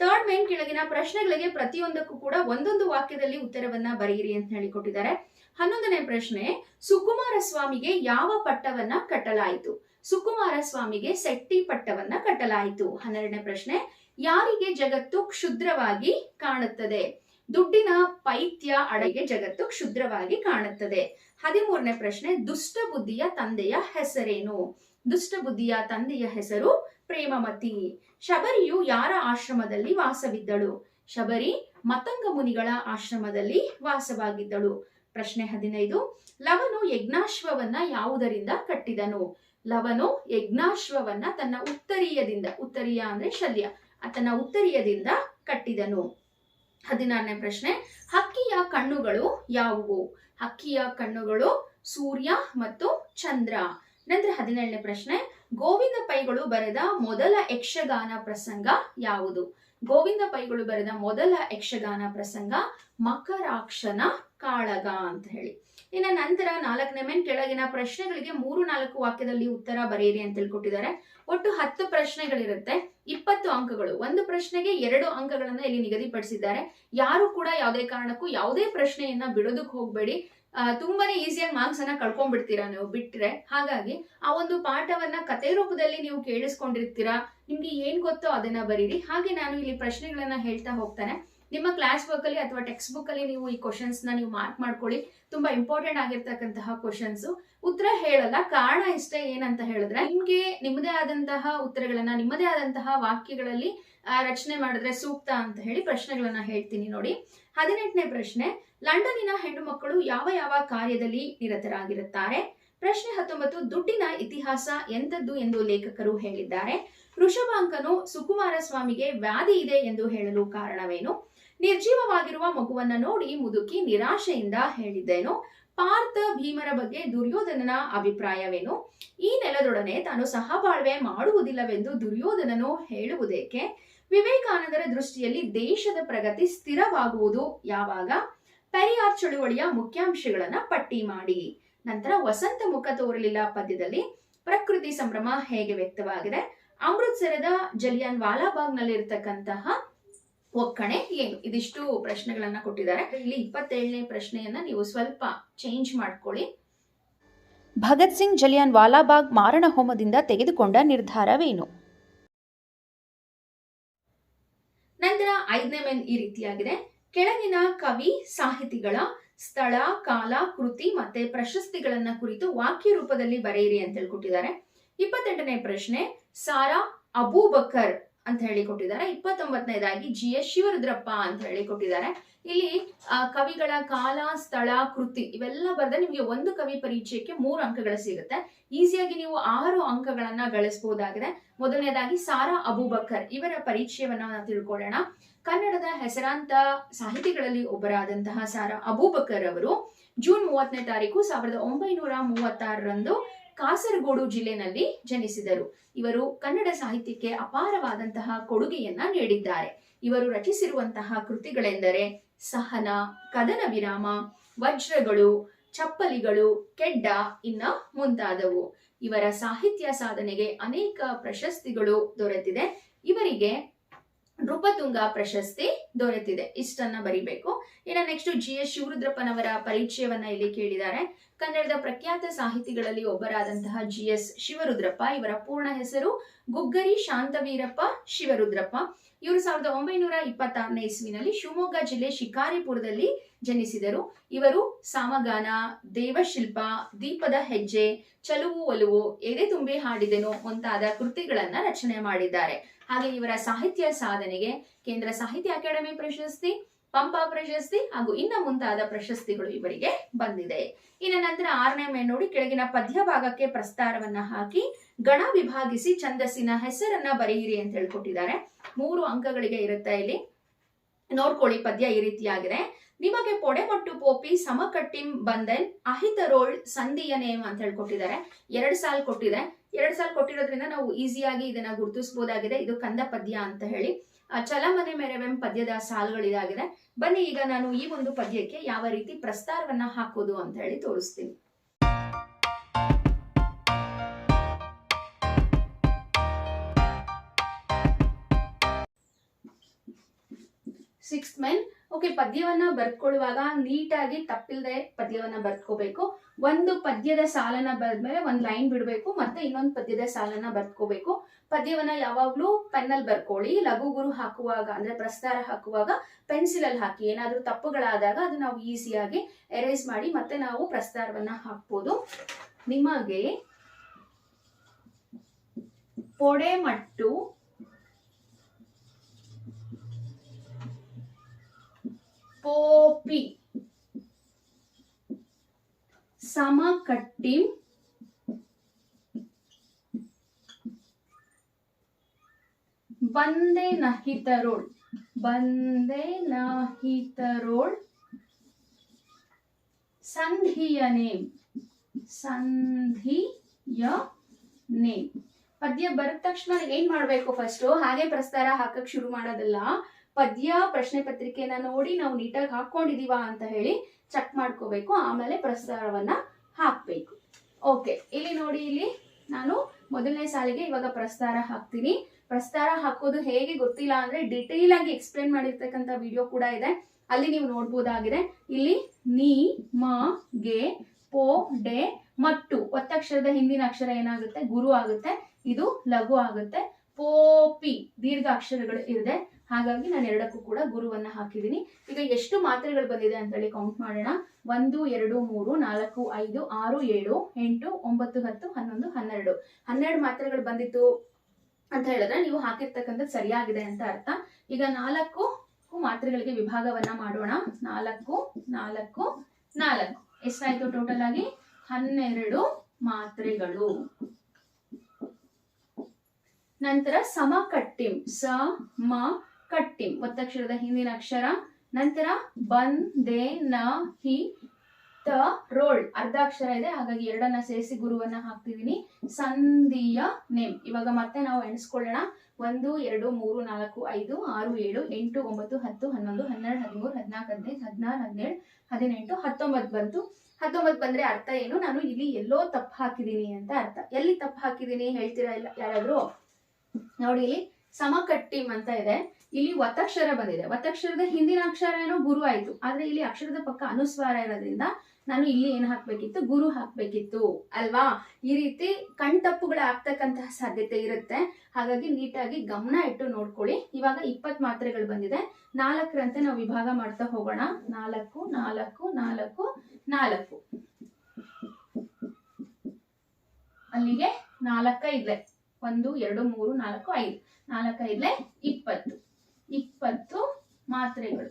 ಥರ್ಡ್ ಮೇನ್ ಕೆಳಗಿನ ಪ್ರಶ್ನೆಗಳಿಗೆ ಪ್ರತಿಯೊಂದಕ್ಕೂ ಕೂಡ ಒಂದೊಂದು ವಾಕ್ಯದಲ್ಲಿ ಉತ್ತರವನ್ನ ಬರೆಯಿರಿ ಅಂತ ಹೇಳಿ ಕೊಟ್ಟಿದ್ದಾರೆ. ಹನ್ನೊಂದನೇ ಪ್ರಶ್ನೆ ಸುಕುಮಾರ ಸ್ವಾಮಿಗೆ ಯಾವ ಪಟ್ಟವನ್ನ ಕಟ್ಟಲಾಯಿತು? ಸುಕುಮಾರ ಸ್ವಾಮಿಗೆ ಸೆಟ್ಟಿ ಪಟ್ಟವನ್ನ ಕಟ್ಟಲಾಯಿತು. ಹನ್ನೆರಡನೇ ಪ್ರಶ್ನೆ, ಯಾರಿಗೆ ಜಗತ್ತು ಕ್ಷುದ್ರವಾಗಿ ಕಾಣುತ್ತದೆ? ದುಡ್ಡಿನ ಪೈತ್ಯ ಅಡಗೆ ಜಗತ್ತು ಕ್ಷುದ್ರವಾಗಿ ಕಾಣುತ್ತದೆ. ಹದಿಮೂರನೇ ಪ್ರಶ್ನೆ, ದುಷ್ಟ ಬುದ್ಧಿಯ ತಂದೆಯ ಹೆಸರೇನು? ದುಷ್ಟ ಬುದ್ಧಿಯ ತಂದೆಯ ಹೆಸರು ಪ್ರೇಮಮತಿ. ಶಬರಿಯು ಯಾರ ಆಶ್ರಮದಲ್ಲಿ ವಾಸವಿದ್ದಳು? ಶಬರಿ ಮತಂಗ ಮುನಿಗಳ ಆಶ್ರಮದಲ್ಲಿ ವಾಸವಾಗಿದ್ದಳು. ಪ್ರಶ್ನೆ ಹದಿನೈದು, ಲವನು ಯಜ್ಞಾಶ್ವವನ್ನ ಯಾವುದರಿಂದ ಕಟ್ಟಿದನು? ಲವನು ಯಜ್ಞಾಶ್ವವನ್ನ ತನ್ನ ಉತ್ತರೀಯದಿಂದ, ಉತ್ತರೀಯ ಅಂದ್ರೆ ಶಲ್ಯ, ತನ್ನ ಉತ್ತರೀಯದಿಂದ ಕಟ್ಟಿದನು. ಹದಿನಾರನೇ ಪ್ರಶ್ನೆ, ಹಕ್ಕಿಯ ಕಣ್ಣುಗಳು ಯಾವುವು? ಹಕ್ಕಿಯ ಕಣ್ಣುಗಳು ಸೂರ್ಯ ಮತ್ತು ಚಂದ್ರ. ನಂತರ ಹದಿನೇಳನೇ ಪ್ರಶ್ನೆ, ಗೋವಿಂದ ಪೈಗಳು ಬರೆದ ಮೊದಲ ಯಕ್ಷಗಾನ ಪ್ರಸಂಗ ಯಾವುದು? ಗೋವಿಂದ ಪೈಗಳು ಬರೆದ ಮೊದಲ ಯಕ್ಷಗಾನ ಪ್ರಸಂಗ ಮಕರಾಕ್ಷನ ಕಾಳಗ ಅಂತ ಹೇಳಿ. ಇನ್ನು ನಂತರ ನಾಲ್ಕನೇ ಮೇನ್ ಕೆಳಗಿನ ಪ್ರಶ್ನೆಗಳಿಗೆ ಮೂರು ನಾಲ್ಕು ವಾಕ್ಯದಲ್ಲಿ ಉತ್ತರ ಬರೆಯಿರಿ ಅಂತ ಹೇಳ್ಕೊಟ್ಟಿದ್ದಾರೆ. ಒಟ್ಟು ಹತ್ತು ಪ್ರಶ್ನೆಗಳಿರುತ್ತೆ. ಇಪ್ಪತ್ತು ಅಂಕಗಳು. ಒಂದು ಪ್ರಶ್ನೆಗೆ ಎರಡು ಅಂಕಗಳನ್ನ ಇಲ್ಲಿ ನಿಗದಿಪಡಿಸಿದ್ದಾರೆ. ಯಾರು ಕೂಡ ಯಾವುದೇ ಕಾರಣಕ್ಕೂ ಯಾವುದೇ ಪ್ರಶ್ನೆಯನ್ನ ಬಿಡೋದಕ್ಕೆ ಹೋಗ್ಬೇಡಿ. ತುಂಬಾನೇ ಈಸಿಯಾಗಿ ಮಾರ್ಕ್ಸ್ ಅನ್ನ ಕಳ್ಕೊಂಡ್ಬಿಡ್ತೀರಾ ನೀವು? ಬಿಟ್ರೆ. ಹಾಗಾಗಿ ಆ ಒಂದು ಪಾಠವನ್ನ ಕತೆ ರೂಪದಲ್ಲಿ ನೀವು ಕೇಳಿಸ್ಕೊಂಡಿರ್ತೀರಾ? ನಿಮ್ಗೆ ಏನ್ ಗೊತ್ತೋ ಅದನ್ನ ಬರೀರಿ. ಹಾಗೆ ನಾನು ಇಲ್ಲಿ ಪ್ರಶ್ನೆಗಳನ್ನ ಹೇಳ್ತಾ ಹೋಗ್ತಾನೆ. ನಿಮ್ಮ ಕ್ಲಾಸ್ ವರ್ಕ್ ಅಲ್ಲಿ ಅಥವಾ ಟೆಕ್ಸ್ಟ್ ಬುಕ್ ಅಲ್ಲಿ ನೀವು ಈ ಕ್ವಶನ್ಸ್ನ ನೀವು ಮಾರ್ಕ್ ಮಾಡ್ಕೊಳ್ಳಿ. ತುಂಬಾ ಇಂಪಾರ್ಟೆಂಟ್ ಆಗಿರ್ತಕ್ಕಂತಹ ಕ್ವಶನ್ಸ್ ಉತ್ತರ ಹೇಳಲ್ಲ, ಕಾರಣ ಇಷ್ಟೇ ಏನಂತ ಹೇಳಿದ್ರೆ, ನಿಮ್ಗೆ ನಿಮ್ಮದೇ ಆದಂತಹ ಉತ್ತರಗಳನ್ನ, ನಿಮ್ಮದೇ ಆದಂತಹ ವಾಕ್ಯಗಳಲ್ಲಿ ರಚನೆ ಮಾಡಿದ್ರೆ ಸೂಕ್ತ ಅಂತ ಹೇಳಿ ಪ್ರಶ್ನೆಗಳನ್ನ ಹೇಳ್ತೀನಿ ನೋಡಿ. ಹದಿನೆಂಟನೇ ಪ್ರಶ್ನೆ ಲಂಡನ್ನಿನ ಹೆಣ್ಣು ಮಕ್ಕಳು ಯಾವ ಯಾವ ಕಾರ್ಯದಲ್ಲಿ ನಿರತರಾಗಿರುತ್ತಾರೆ? ಪ್ರಶ್ನೆ ಹತ್ತೊಂಬತ್ತು, ದುಡ್ಡಿನ ಇತಿಹಾಸ ಎಂತದ್ದು ಎಂದು ಲೇಖಕರು ಹೇಳಿದ್ದಾರೆ. ವೃಷಭಾಂಕನು ಸುಕುಮಾರ ಸ್ವಾಮಿಗೆ ವ್ಯಾಧಿ ಇದೆ ಎಂದು ಹೇಳಲು ಕಾರಣವೇನು? ನಿರ್ಜೀವವಾಗಿರುವ ಮಗುವನ್ನ ನೋಡಿ ಮುದುಕಿ ನಿರಾಶೆಯಿಂದ ಹೇಳಿದ್ದೇನು? ಪಾರ್ಥ ಭೀಮರ ಬಗ್ಗೆ ದುರ್ಯೋಧನನ ಅಭಿಪ್ರಾಯವೇನು? ಈ ನೆಲದೊಡನೆ ತಾನು ಸಹಬಾಳ್ವೆ ಮಾಡುವುದಿಲ್ಲವೆಂದು ದುರ್ಯೋಧನನು ಹೇಳುವುದೇಕೆ? ವಿವೇಕಾನಂದರ ದೃಷ್ಟಿಯಲ್ಲಿ ದೇಶದ ಪ್ರಗತಿ ಸ್ಥಿರವಾಗುವುದು ಯಾವಾಗ? ಪೆರಿಯಾರ್ ಚಳುವಳಿಯ ಮುಖ್ಯಾಂಶಗಳನ್ನ ಪಟ್ಟಿ ಮಾಡಿ. ನಂತರ ವಸಂತ ಮುಖ ತೋರಲಿಲ್ಲ ಪದ್ಯದಲ್ಲಿ. ಪ್ರಕೃತಿ ಸಂಭ್ರಮ ಹೇಗೆ ವ್ಯಕ್ತವಾಗಿದೆ? ಅಮೃತ್ಸರದ ಜಲಿಯನ್ ವಾಲಾಬಾಗ್ನಲ್ಲಿ ಇರತಕ್ಕಂತಹ ಒಕ್ಕಣೆ ಏನು ಇದಿಷ್ಟು ಪ್ರಶ್ನೆಗಳನ್ನ ಕೊಟ್ಟಿದ್ದಾರೆ. ಇಲ್ಲಿ ಇಪ್ಪತ್ತೇಳನೇ ಪ್ರಶ್ನೆಯನ್ನ ನೀವು ಸ್ವಲ್ಪ ಚೇಂಜ್ ಮಾಡ್ಕೊಳ್ಳಿ. ಭಗತ್ ಸಿಂಗ್ ಜಲಿಯನ್ ವಾಲಾಬಾಗ್ ಮಾರಣ ಹೋಮದಿಂದ ತೆಗೆದುಕೊಂಡ ನಿರ್ಧಾರವೇನು? ನಂತರ ಐದನೇ ಮೇನ್ ಈ ರೀತಿಯಾಗಿದೆ. ಕೆಳಗಿನ ಕವಿ ಸಾಹಿತಿಗಳ ಸ್ಥಳ ಕಾಲ ಕೃತಿ ಮತ್ತೆ ಪ್ರಶಸ್ತಿಗಳನ್ನ ಕುರಿತು ವಾಕ್ಯ ರೂಪದಲ್ಲಿ ಬರೆಯಿರಿ ಅಂತ ಹೇಳ್ಕೊಟ್ಟಿದ್ದಾರೆ. ಇಪ್ಪತ್ತೆಂಟನೇ ಪ್ರಶ್ನೆ ಸಾರಾ ಅಬೂಬಕರ್ ಅಂತ ಹೇಳಿ ಕೊಟ್ಟಿದ್ದಾರೆ. ಇಪ್ಪತ್ತೊಂಬತ್ತನೇದಾಗಿ ಜಿ ಎಸ್ ಶಿವರುದ್ರಪ್ಪ ಅಂತ ಹೇಳಿ ಕೊಟ್ಟಿದ್ದಾರೆ. ಇಲ್ಲಿ ಕವಿಗಳ ಕಾಲ, ಸ್ಥಳ, ಕೃತಿ ಇವೆಲ್ಲ ಬರೆದ ನಿಮಗೆ ಒಂದು ಕವಿ ಪರಿಚಯಕ್ಕೆ ಮೂರು ಅಂಕಗಳು ಸಿಗುತ್ತೆ. ಈಸಿಯಾಗಿ ನೀವು ಆರು ಅಂಕಗಳನ್ನ ಗಳಿಸಬಹುದಾಗಿದೆ ಮೊದಲನೇದಾಗಿ ಸಾರಾ ಅಬೂಬಕ್ಕರ್ ಇವರ ಪರಿಚಯವನ್ನ ತಿಳ್ಕೊಳ್ಳೋಣ. ಕನ್ನಡದ ಹೆಸರಾಂತ ಸಾಹಿತಿಗಳಲ್ಲಿ ಒಬ್ಬರಾದಂತಹ ಸಾರಾ ಅಬೂಬಕ್ಕರ್ ಅವರು ಜೂನ್ ಮೂವತ್ತನೇ ತಾರೀಕು ಸಾವಿರದ ಒಂಬೈನೂರ ಮೂವತ್ತಾರರಂದು ಕಾಸರಗೋಡು ಜಿಲ್ಲೆನಲ್ಲಿ ಜನಿಸಿದರು. ಇವರು ಕನ್ನಡ ಸಾಹಿತ್ಯಕ್ಕೆ ಅಪಾರವಾದಂತಹ ಕೊಡುಗೆಯನ್ನ ನೀಡಿದ್ದಾರೆ. ಇವರು ರಚಿಸಿರುವಂತಹ ಕೃತಿಗಳೆಂದರೆ ಸಹನ, ಕದನ ವಿರಾಮ, ವಜ್ರಗಳು, ಚಪ್ಪಲಿಗಳು, ಕೆಡ್ಡ ಇನ್ನ ಮುಂತಾದವು. ಇವರ ಸಾಹಿತ್ಯ ಸಾಧನೆಗೆ ಅನೇಕ ಪ್ರಶಸ್ತಿಗಳು ದೊರೆತಿದೆ. ಇವರಿಗೆ ನೃಪತುಂಗ ಪ್ರಶಸ್ತಿ ದೊರೆತಿದೆ. ಇಷ್ಟನ್ನ ಬರಿಬೇಕು. ಇನ್ನು ನೆಕ್ಸ್ಟ್ ಜಿ ಎಸ್ ಶಿವರುದ್ರಪ್ಪನವರ ಪರಿಚಯವನ್ನ ಇಲ್ಲಿ ಕೇಳಿದ್ದಾರೆ. ಕನ್ನಡದ ಪ್ರಖ್ಯಾತ ಸಾಹಿತಿಗಳಲ್ಲಿ ಒಬ್ಬರಾದಂತಹ ಜಿ ಎಸ್ ಶಿವರುದ್ರಪ್ಪ, ಇವರ ಪೂರ್ಣ ಹೆಸರು ಗುಗ್ಗರಿ ಶಾಂತವೀರಪ್ಪ ಶಿವರುದ್ರಪ್ಪ. ಇವರು ಸಾವಿರದ ಒಂಬೈನೂರ ಇಪ್ಪತ್ತಾರನೇ ಇಸ್ವಿನಲ್ಲಿ ಶಿವಮೊಗ್ಗ ಜಿಲ್ಲೆ ಶಿಕಾರಿಪುರದಲ್ಲಿ ಜನಿಸಿದರು. ಇವರು ಸಾಮಗಾನ, ದೇವಶಿಲ್ಪ, ದೀಪದ ಹೆಜ್ಜೆ, ಚಲುವು ಒಲುವು, ಎದೆ ತುಂಬಿ ಹಾಡಿದೆನು ಮುಂತಾದ ಕೃತಿಗಳನ್ನ ರಚನೆ ಮಾಡಿದ್ದಾರೆ. ಹಾಗೆ ಇವರ ಸಾಹಿತ್ಯ ಸಾಧನೆಗೆ ಕೇಂದ್ರ ಸಾಹಿತ್ಯ ಅಕಾಡೆಮಿ ಪ್ರಶಸ್ತಿ, ಪಂಪ ಪ್ರಶಸ್ತಿ ಹಾಗೂ ಇನ್ನ ಮುಂತಾದ ಪ್ರಶಸ್ತಿಗಳು ಇವರಿಗೆ ಬಂದಿದೆ. ಇನ್ನು ನಂತರ ಆರನೇ ಮೇ ನೋಡಿ ಕೆಳಗಿನ ಪದ್ಯ ಭಾಗಕ್ಕೆ ಪ್ರಸ್ತಾರವನ್ನ ಹಾಕಿ ಗಣ ವಿಭಾಗಿಸಿ ಛಂದಸ್ಸಿನ ಹೆಸರನ್ನ ಬರೆಯಿರಿ ಅಂತ ಹೇಳ್ಕೊಟ್ಟಿದ್ದಾರೆ. ಮೂರು ಅಂಕಗಳಿಗೆ ಇರುತ್ತೆ ಇಲ್ಲಿ. ನೋಡ್ಕೊಳ್ಳಿ ಪದ್ಯ ಈ ರೀತಿಯಾಗಿದೆ. ನಿಮಗೆ ಪೊಡೆಮಟ್ಟು ಪೋಪಿ, ಸಮಕಟ್ಟಿಂ ಬಂದನ್ ಅಹಿತರೋಳ್ ಸಂಧಿಯ ನೇಮ್ ಅಂತ ಹೇಳ್ಕೊಟ್ಟಿದ್ದಾರೆ. ಎರಡ್ ಸಾಲ್ ಕೊಟ್ಟಿದೆ. ಎರಡ್ ಸಾಲ ಕೊಟ್ಟಿರೋದ್ರಿಂದ ನಾವು ಈಸಿಯಾಗಿ ಇದನ್ನ ಗುರುತಿಸಬಹುದಾಗಿದೆ ಇದು ಕಂದ ಪದ್ಯ ಅಂತ ಹೇಳಿ. ಚಲಮನೆ ಮೆರವೆಂ ಪದ್ಯದ ಸಾಲುಗಳಿದಾಗಿದೆ. ಬನ್ನಿ, ಈಗ ನಾನು ಈ ಒಂದು ಪದ್ಯಕ್ಕೆ ಯಾವ ರೀತಿ ಪ್ರಸ್ತಾರವನ್ನ ಹಾಕೋದು ಅಂತ ಹೇಳಿ ತೋರಿಸ್ತೀನಿ. ಸಿಕ್ಸ್ ಮೈನ್ ಓಕೆ ಪದ್ಯವನ್ನ ಬರ್ಕೊಳ್ಳುವಾಗ ನೀಟಾಗಿ ತಪ್ಪಿಲ್ಲದೆ ಪದ್ಯವನ್ನ ಬರ್ಕೋಬೇಕು ಒಂದು ಪದ್ಯದ ಸಾಲನ ಬರೆದ್ಮೇಲೆ ಒಂದ್ ಲೈನ್ ಬಿಡಬೇಕು, ಮತ್ತೆ ಇನ್ನೊಂದು ಪದ್ಯದ ಸಾಲನ ಬರ್ಕೋಬೇಕು ಪದ್ಯವನ್ನ ಯಾವಾಗ್ಲೂ ಪೆನ್ನಲ್ಲಿ ಬರ್ಕೊಳ್ಳಿ. ಲಘು ಗುರು ಹಾಕುವಾಗ ಅಂದ್ರೆ ಪ್ರಸ್ತಾರ ಹಾಕುವಾಗ ಪೆನ್ಸಿಲ್ ಅಲ್ಲಿ ಹಾಕಿ, ಏನಾದ್ರೂ ತಪ್ಪುಗಳಾದಾಗ ಅದು ನಾವು ಈಸಿಯಾಗಿ ಎರೇಸ್ ಮಾಡಿ ಮತ್ತೆ ನಾವು ಪ್ರಸ್ತಾರವನ್ನ ಹಾಕ್ಬೋದು. ನಿಮಗೆ ಪೊಡೆ ಮಟ್ಟು ಪೋಪಿ ಸಮಕಟ್ಟಿ ಬಂದೆ ನಹಿತರೋಳ್ ಬಂದೆ ನಹಿತರೋಳ್ ಸಂಧಿಯ ನೇಮ್ ಸಂಧಿಯ ನೇಮ್ ಪದ್ಯ ಬರೆದ ತಕ್ಷಣ ಏನ್ ಮಾಡ್ಬೇಕು ಫಸ್ಟ್ ಹಾಗೆ ಪ್ರಸ್ತಾರ ಹಾಕಕ್ ಶುರು ಮಾಡೋದಲ್ಲ. ಪದ್ಯ ಪ್ರಶ್ನೆ ಪತ್ರಿಕೆನ ನೋಡಿ ನಾವು ನೀಟಾಗಿ ಹಾಕೊಂಡಿದೀವ ಅಂತ ಹೇಳಿ ಚೆಕ್ ಮಾಡ್ಕೋಬೇಕು, ಆಮೇಲೆ ಪ್ರಸ್ತಾರವನ್ನ ಹಾಕ್ಬೇಕು. ಓಕೆ ಇಲ್ಲಿ ನೋಡಿ, ಇಲ್ಲಿ ನಾನು ಮೊದಲನೇ ಸಾಲಿಗೆ ಇವಾಗ ಪ್ರಸ್ತಾರ ಹಾಕ್ತೀನಿ. ಪ್ರಸ್ತಾರ ಹಾಕೋದು ಹೇಗೆ ಗೊತ್ತಿಲ್ಲ ಅಂದ್ರೆ ಡಿಟೇಲ್ ಆಗಿ ಎಕ್ಸ್ಪ್ಲೇನ್ ಮಾಡಿರ್ತಕ್ಕಂಥ ವಿಡಿಯೋ ಕೂಡ ಇದೆ. ಅಲ್ಲಿ ನೀವು ನೋಡ್ಬೋದಾಗಿದೆ. ಇಲ್ಲಿ ನೀ, ಮ, ಗೆ, ಪೋ, ಡೆ, ಮಟ್ಟು. ಒತ್ತಕ್ಷರದ ಹಿಂದಿನ ಅಕ್ಷರ ಏನಾಗುತ್ತೆ? ಗುರು ಆಗುತ್ತೆ. ಇದು ಲಘು ಆಗುತ್ತೆ. ಪೋಪಿ ದೀರ್ಘ ಅಕ್ಷರಗಳು ಇದೆ. ಹಾಗಾಗಿ ನಾನು ಎರಡಕ್ಕೂ ಕೂಡ ಗುರುವನ್ನ ಹಾಕಿದ್ದೀನಿ. ಈಗ ಎಷ್ಟು ಮಾತ್ರೆಗಳು ಬಂದಿದೆ ಅಂತ ಹೇಳಿ ಕೌಂಟ್ ಮಾಡೋಣ. ಒಂದು, ಎರಡು, ಮೂರು, ನಾಲ್ಕು, ಐದು, ಆರು, ಏಳು, ಎಂಟು, ಒಂಬತ್ತು, ಹತ್ತು, ಹನ್ನೊಂದು, ಹನ್ನೆರಡು. ಹನ್ನೆರಡು ಮಾತ್ರೆಗಳು ಬಂದಿತ್ತು ಅಂತ ಹೇಳಿದ್ರೆ ನೀವು ಹಾಕಿರ್ತಕ್ಕಂಥದ್ದು ಸರಿಯಾಗಿದೆ ಅಂತ ಅರ್ಥ. ಈಗ ನಾಲ್ಕು ಮಾತ್ರೆಗಳಿಗೆ ವಿಭಾಗವನ್ನ ಮಾಡೋಣ. ನಾಲ್ಕು ನಾಲ್ಕು ನಾಲ್ಕು. ಎಷ್ಟಾಯ್ತು ಟೋಟಲ್ ಆಗಿ? ಹನ್ನೆರಡು ಮಾತ್ರೆಗಳು. ನಂತರ ಸಮ ಕಟ್ಟಿಂ ಸ, ಮ ಕಟ್ಟಿಂ. ಒತ್ತಕ್ಷರದ ಹಿಂದಿನ ಅಕ್ಷರ. ನಂತರ ಬನ್ ದೆ, ನ, ಹಿ, ತ, ರೋಳ್. ಅರ್ಧ ಅಕ್ಷರ ಇದೆ. ಹಾಗಾಗಿ ಎರಡನ್ನ ಸೇರಿಸಿ ಗುರುವನ್ನ ಹಾಕ್ತಿದ್ದೀನಿ ಸಂಧಿಯ ನೇಮ್ ಇವಾಗ ಮತ್ತೆ ನಾವು ಎಣಿಸ್ಕೊಳ್ಳೋಣ. ಒಂದು, ಎರಡು, ಮೂರು, ನಾಲ್ಕು, ಐದು, ಆರು, ಏಳು, ಎಂಟು, ಒಂಬತ್ತು, ಹತ್ತು, ಹನ್ನೊಂದು, ಹನ್ನೆರಡು, ಹದಿಮೂರು, ಹದಿನಾಲ್ಕು, ಹದಿನೈದು, ಹದಿನಾರು, ಹದಿನೇಳು, ಹದಿನೆಂಟು, ಹತ್ತೊಂಬತ್ತು ಬಂತು. ಹತ್ತೊಂಬತ್ತು ಬಂದ್ರೆ ಅರ್ಥ ಏನು? ನಾನು ಇಲ್ಲಿ ಎಲ್ಲೋ ತಪ್ಪು ಹಾಕಿದ್ದೀನಿ ಅಂತ ಅರ್ಥ. ಎಲ್ಲಿ ತಪ್ಪು ಹಾಕಿದ್ದೀನಿ ಹೇಳ್ತೀರಾ ಇಲ್ಲ ಯಾರಾದ್ರೂ? ನೋಡಿ ಇಲ್ಲಿ ಸಮಕಟ್ಟಿಂ ಅಂತ ಇದೆ. ಇಲ್ಲಿ ಒತ್ತಕ್ಷರ ಬಂದಿದೆ. ಒತ್ತಕ್ಷರದ ಹಿಂದಿನ ಅಕ್ಷರ ಏನೋ ಗುರು ಆಯ್ತು. ಆದ್ರೆ ಇಲ್ಲಿ ಅಕ್ಷರದ ಪಕ್ಕ ಅನುಸ್ವಾರ ಇರೋದ್ರಿಂದ ನಾನು ಇಲ್ಲಿ ಏನ್ ಹಾಕ್ಬೇಕಿತ್ತು? ಗುರು ಹಾಕ್ಬೇಕಿತ್ತು. ಅಲ್ವಾ? ಈ ರೀತಿ ಕಣ್ತಪ್ಪುಗಳು ಆಗ್ತಕ್ಕಂತಹ ಸಾಧ್ಯತೆ ಇರುತ್ತೆ. ಹಾಗಾಗಿ ನೀಟಾಗಿ ಗಮನ ಇಟ್ಟು ನೋಡ್ಕೊಳ್ಳಿ. ಇವಾಗ ಇಪ್ಪತ್ ಮಾತ್ರೆಗಳು ಬಂದಿದೆ. ನಾಲ್ಕರಂತೆ ನಾವು ವಿಭಾಗ ಮಾಡ್ತಾ ಹೋಗೋಣ. ನಾಲ್ಕು ನಾಲ್ಕು ನಾಲ್ಕು ನಾಲ್ಕು. ಅಲ್ಲಿಗೆ ನಾಲ್ಕೈದ್ಲೆ. ಒಂದು, ಎರಡು, ಮೂರು, ನಾಲ್ಕು, ಐದು. ನಾಲ್ಕೈದ್ಲೆ ಇಪ್ಪತ್ತು. ಇಪ್ಪತ್ತು ಮಾತ್ರೆಗಳು.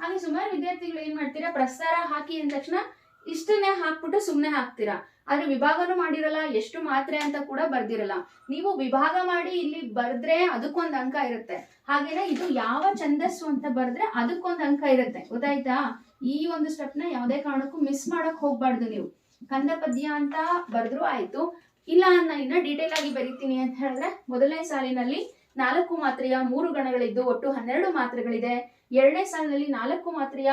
ಹಾಗೆ ಸುಮಾರು ವಿದ್ಯಾರ್ಥಿಗಳು ಏನ್ ಮಾಡ್ತೀರಾ? ಪ್ರಸಾರ ಹಾಕಿ ಅಂದ ತಕ್ಷಣ ಇಷ್ಟನ್ನೇ ಹಾಕ್ಬಿಟ್ಟು ಸುಮ್ನೆ ಹಾಕ್ತೀರಾ? ಆದ್ರೆ ವಿಭಾಗನೂ ಮಾಡಿರಲ್ಲ, ಎಷ್ಟು ಮಾತ್ರೆ ಅಂತ ಕೂಡ ಬರ್ದಿರಲ್ಲ. ನೀವು ವಿಭಾಗ ಮಾಡಿ ಇಲ್ಲಿ ಬರ್ದ್ರೆ ಅದಕ್ಕೊಂದು ಅಂಕ ಇರುತ್ತೆ. ಹಾಗೇನೆ ಇದು ಯಾವ ಛಂದಸ್ಸು ಅಂತ ಬರ್ದ್ರೆ ಅದಕ್ಕೊಂದು ಅಂಕ ಇರುತ್ತೆ. ಗೊತ್ತಾಯ್ತಾ? ಈ ಒಂದು ಸ್ಟೆಪ್ನ ಯಾವ್ದೇ ಕಾರಣಕ್ಕೂ ಮಿಸ್ ಮಾಡಕ್ ಹೋಗ್ಬಾರ್ದು ನೀವು. ಕಂದ ಪದ್ಯ ಅಂತ ಬರ್ದ್ರು ಆಯ್ತು. ಇಲ್ಲ ನಾನು ಇನ್ನ ಡೀಟೇಲ್ ಆಗಿ ಬರೀತೀನಿ ಅಂತ ಹೇಳಿದ್ರೆ ಮೊದಲನೇ ಸಾಲಿನಲ್ಲಿ ನಾಲ್ಕು ಮಾತ್ರೆಯ ಮೂರು ಗಣಗಳಿದ್ದು ಒಟ್ಟು ಹನ್ನೆರಡು ಮಾತ್ರೆಗಳಿದೆ. ಎರಡನೇ ಸಾಲಿನಲ್ಲಿ ನಾಲ್ಕು ಮಾತ್ರೆಯ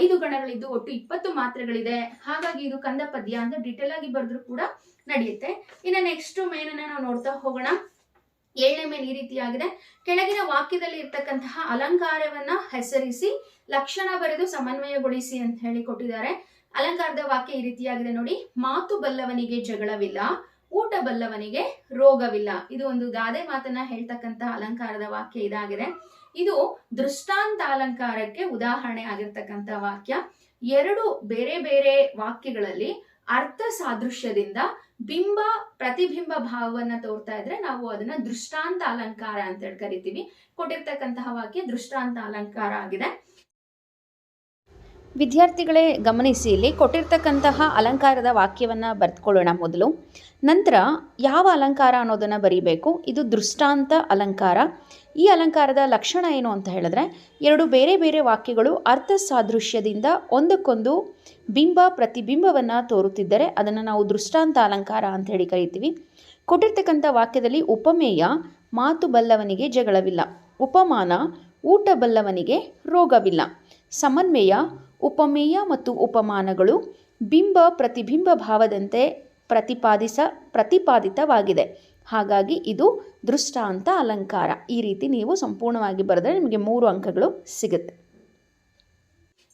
ಐದು ಗಣಗಳಿದ್ದು ಒಟ್ಟು ಇಪ್ಪತ್ತು ಮಾತ್ರೆಗಳಿದೆ. ಹಾಗಾಗಿ ಇದು ಕಂದ ಪದ್ಯ ಅಂತ ಡೀಟೇಲ್ ಆಗಿ ಬರೆದ್ರು ಕೂಡ ನಡೆಯುತ್ತೆ. ಇನ್ನು ನೆಕ್ಸ್ಟ್ ಮೇನನ್ನ ನಾವು ನೋಡ್ತಾ ಹೋಗೋಣ. ಏಳನೇ ಮೇನ್ ಈ ರೀತಿಯಾಗಿದೆ. ಕೆಳಗಿನ ವಾಕ್ಯದಲ್ಲಿ ಇರ್ತಕ್ಕಂತಹ ಅಲಂಕಾರವನ್ನ ಹೆಸರಿಸಿ, ಲಕ್ಷಣ ಬರೆದು ಸಮನ್ವಯಗೊಳಿಸಿ ಅಂತ ಹೇಳಿ ಕೊಟ್ಟಿದ್ದಾರೆ. ಅಲಂಕಾರದ ವಾಕ್ಯ ಈ ರೀತಿಯಾಗಿದೆ ನೋಡಿ, ಮಾತು ಬಲ್ಲವನಿಗೆ ಜಗಳವಿಲ್ಲ. ಊಟ ಬಲ್ಲವನಿಗೆ ರೋಗವಿಲ್ಲ. ಇದು ಒಂದು ಗಾದೆ ಮಾತನ್ನ ಹೇಳ್ತಕ್ಕಂತಹ ಅಲಂಕಾರದ ವಾಕ್ಯ ಇದಾಗಿದೆ. ಇದು ದೃಷ್ಟಾಂತ ಅಲಂಕಾರಕ್ಕೆ ಉದಾಹರಣೆ ಆಗಿರ್ತಕ್ಕಂಥ ವಾಕ್ಯ. ಎರಡು ಬೇರೆ ಬೇರೆ ವಾಕ್ಯಗಳಲ್ಲಿ ಅರ್ಥ ಸಾದೃಶ್ಯದಿಂದ ಬಿಂಬ ಪ್ರತಿಬಿಂಬ ಭಾವವನ್ನ ತೋರ್ತಾ ಇದ್ರೆ ನಾವು ಅದನ್ನ ದೃಷ್ಟಾಂತ ಅಲಂಕಾರ ಅಂತ ಹೇಳಿ ಕರಿತೀವಿ. ಕೊಟ್ಟಿರ್ತಕ್ಕಂತಹ ವಾಕ್ಯ ದೃಷ್ಟಾಂತ ಅಲಂಕಾರ ಆಗಿದೆ. ವಿದ್ಯಾರ್ಥಿಗಳೇ ಗಮನಿಸಿ, ಇಲ್ಲಿ ಕೊಟ್ಟಿರ್ತಕ್ಕಂತಹ ಅಲಂಕಾರದ ವಾಕ್ಯವನ್ನು ಬರೆದುಕೊಳ್ಳೋಣ ಮೊದಲು. ನಂತರ ಯಾವ ಅಲಂಕಾರ ಅನ್ನೋದನ್ನು ಬರೀಬೇಕು? ಇದು ದೃಷ್ಟಾಂತ ಅಲಂಕಾರ. ಈ ಅಲಂಕಾರದ ಲಕ್ಷಣ ಏನು ಅಂತ ಹೇಳಿದ್ರೆ, ಎರಡು ಬೇರೆ ಬೇರೆ ವಾಕ್ಯಗಳು ಅರ್ಥ ಸಾದೃಶ್ಯದಿಂದ ಒಂದಕ್ಕೊಂದು ಬಿಂಬ ಪ್ರತಿಬಿಂಬವನ್ನು ತೋರುತ್ತಿದ್ದರೆ ಅದನ್ನು ನಾವು ದೃಷ್ಟಾಂತ ಅಲಂಕಾರ ಅಂತ ಹೇಳಿ ಕರಿತೀವಿ. ಕೊಟ್ಟಿರ್ತಕ್ಕಂಥ ವಾಕ್ಯದಲ್ಲಿ ಉಪಮೇಯ, ಮಾತು ಬಲ್ಲವನಿಗೆ ಜಗಳವಿಲ್ಲ. ಉಪಮಾನ, ಊಟ ಬಲ್ಲವನಿಗೆ ರೋಗವಿಲ್ಲ. ಸಮನ್ವಯ ಉಪಮೇಯ ಮತ್ತು ಉಪಮಾನಗಳು ಬಿಂಬ ಪ್ರತಿಬಿಂಬ ಭಾವದಂತೆ ಪ್ರತಿಪಾದಿಸ, ಪ್ರತಿಪಾದಿತವಾಗಿದೆ. ಹಾಗಾಗಿ ಇದು ದೃಷ್ಟಾಂತ ಅಲಂಕಾರ. ಈ ರೀತಿ ನೀವು ಸಂಪೂರ್ಣವಾಗಿ ಬರೆದರೆ ನಿಮಗೆ ಮೂರು ಅಂಕಗಳು ಸಿಗುತ್ತೆ.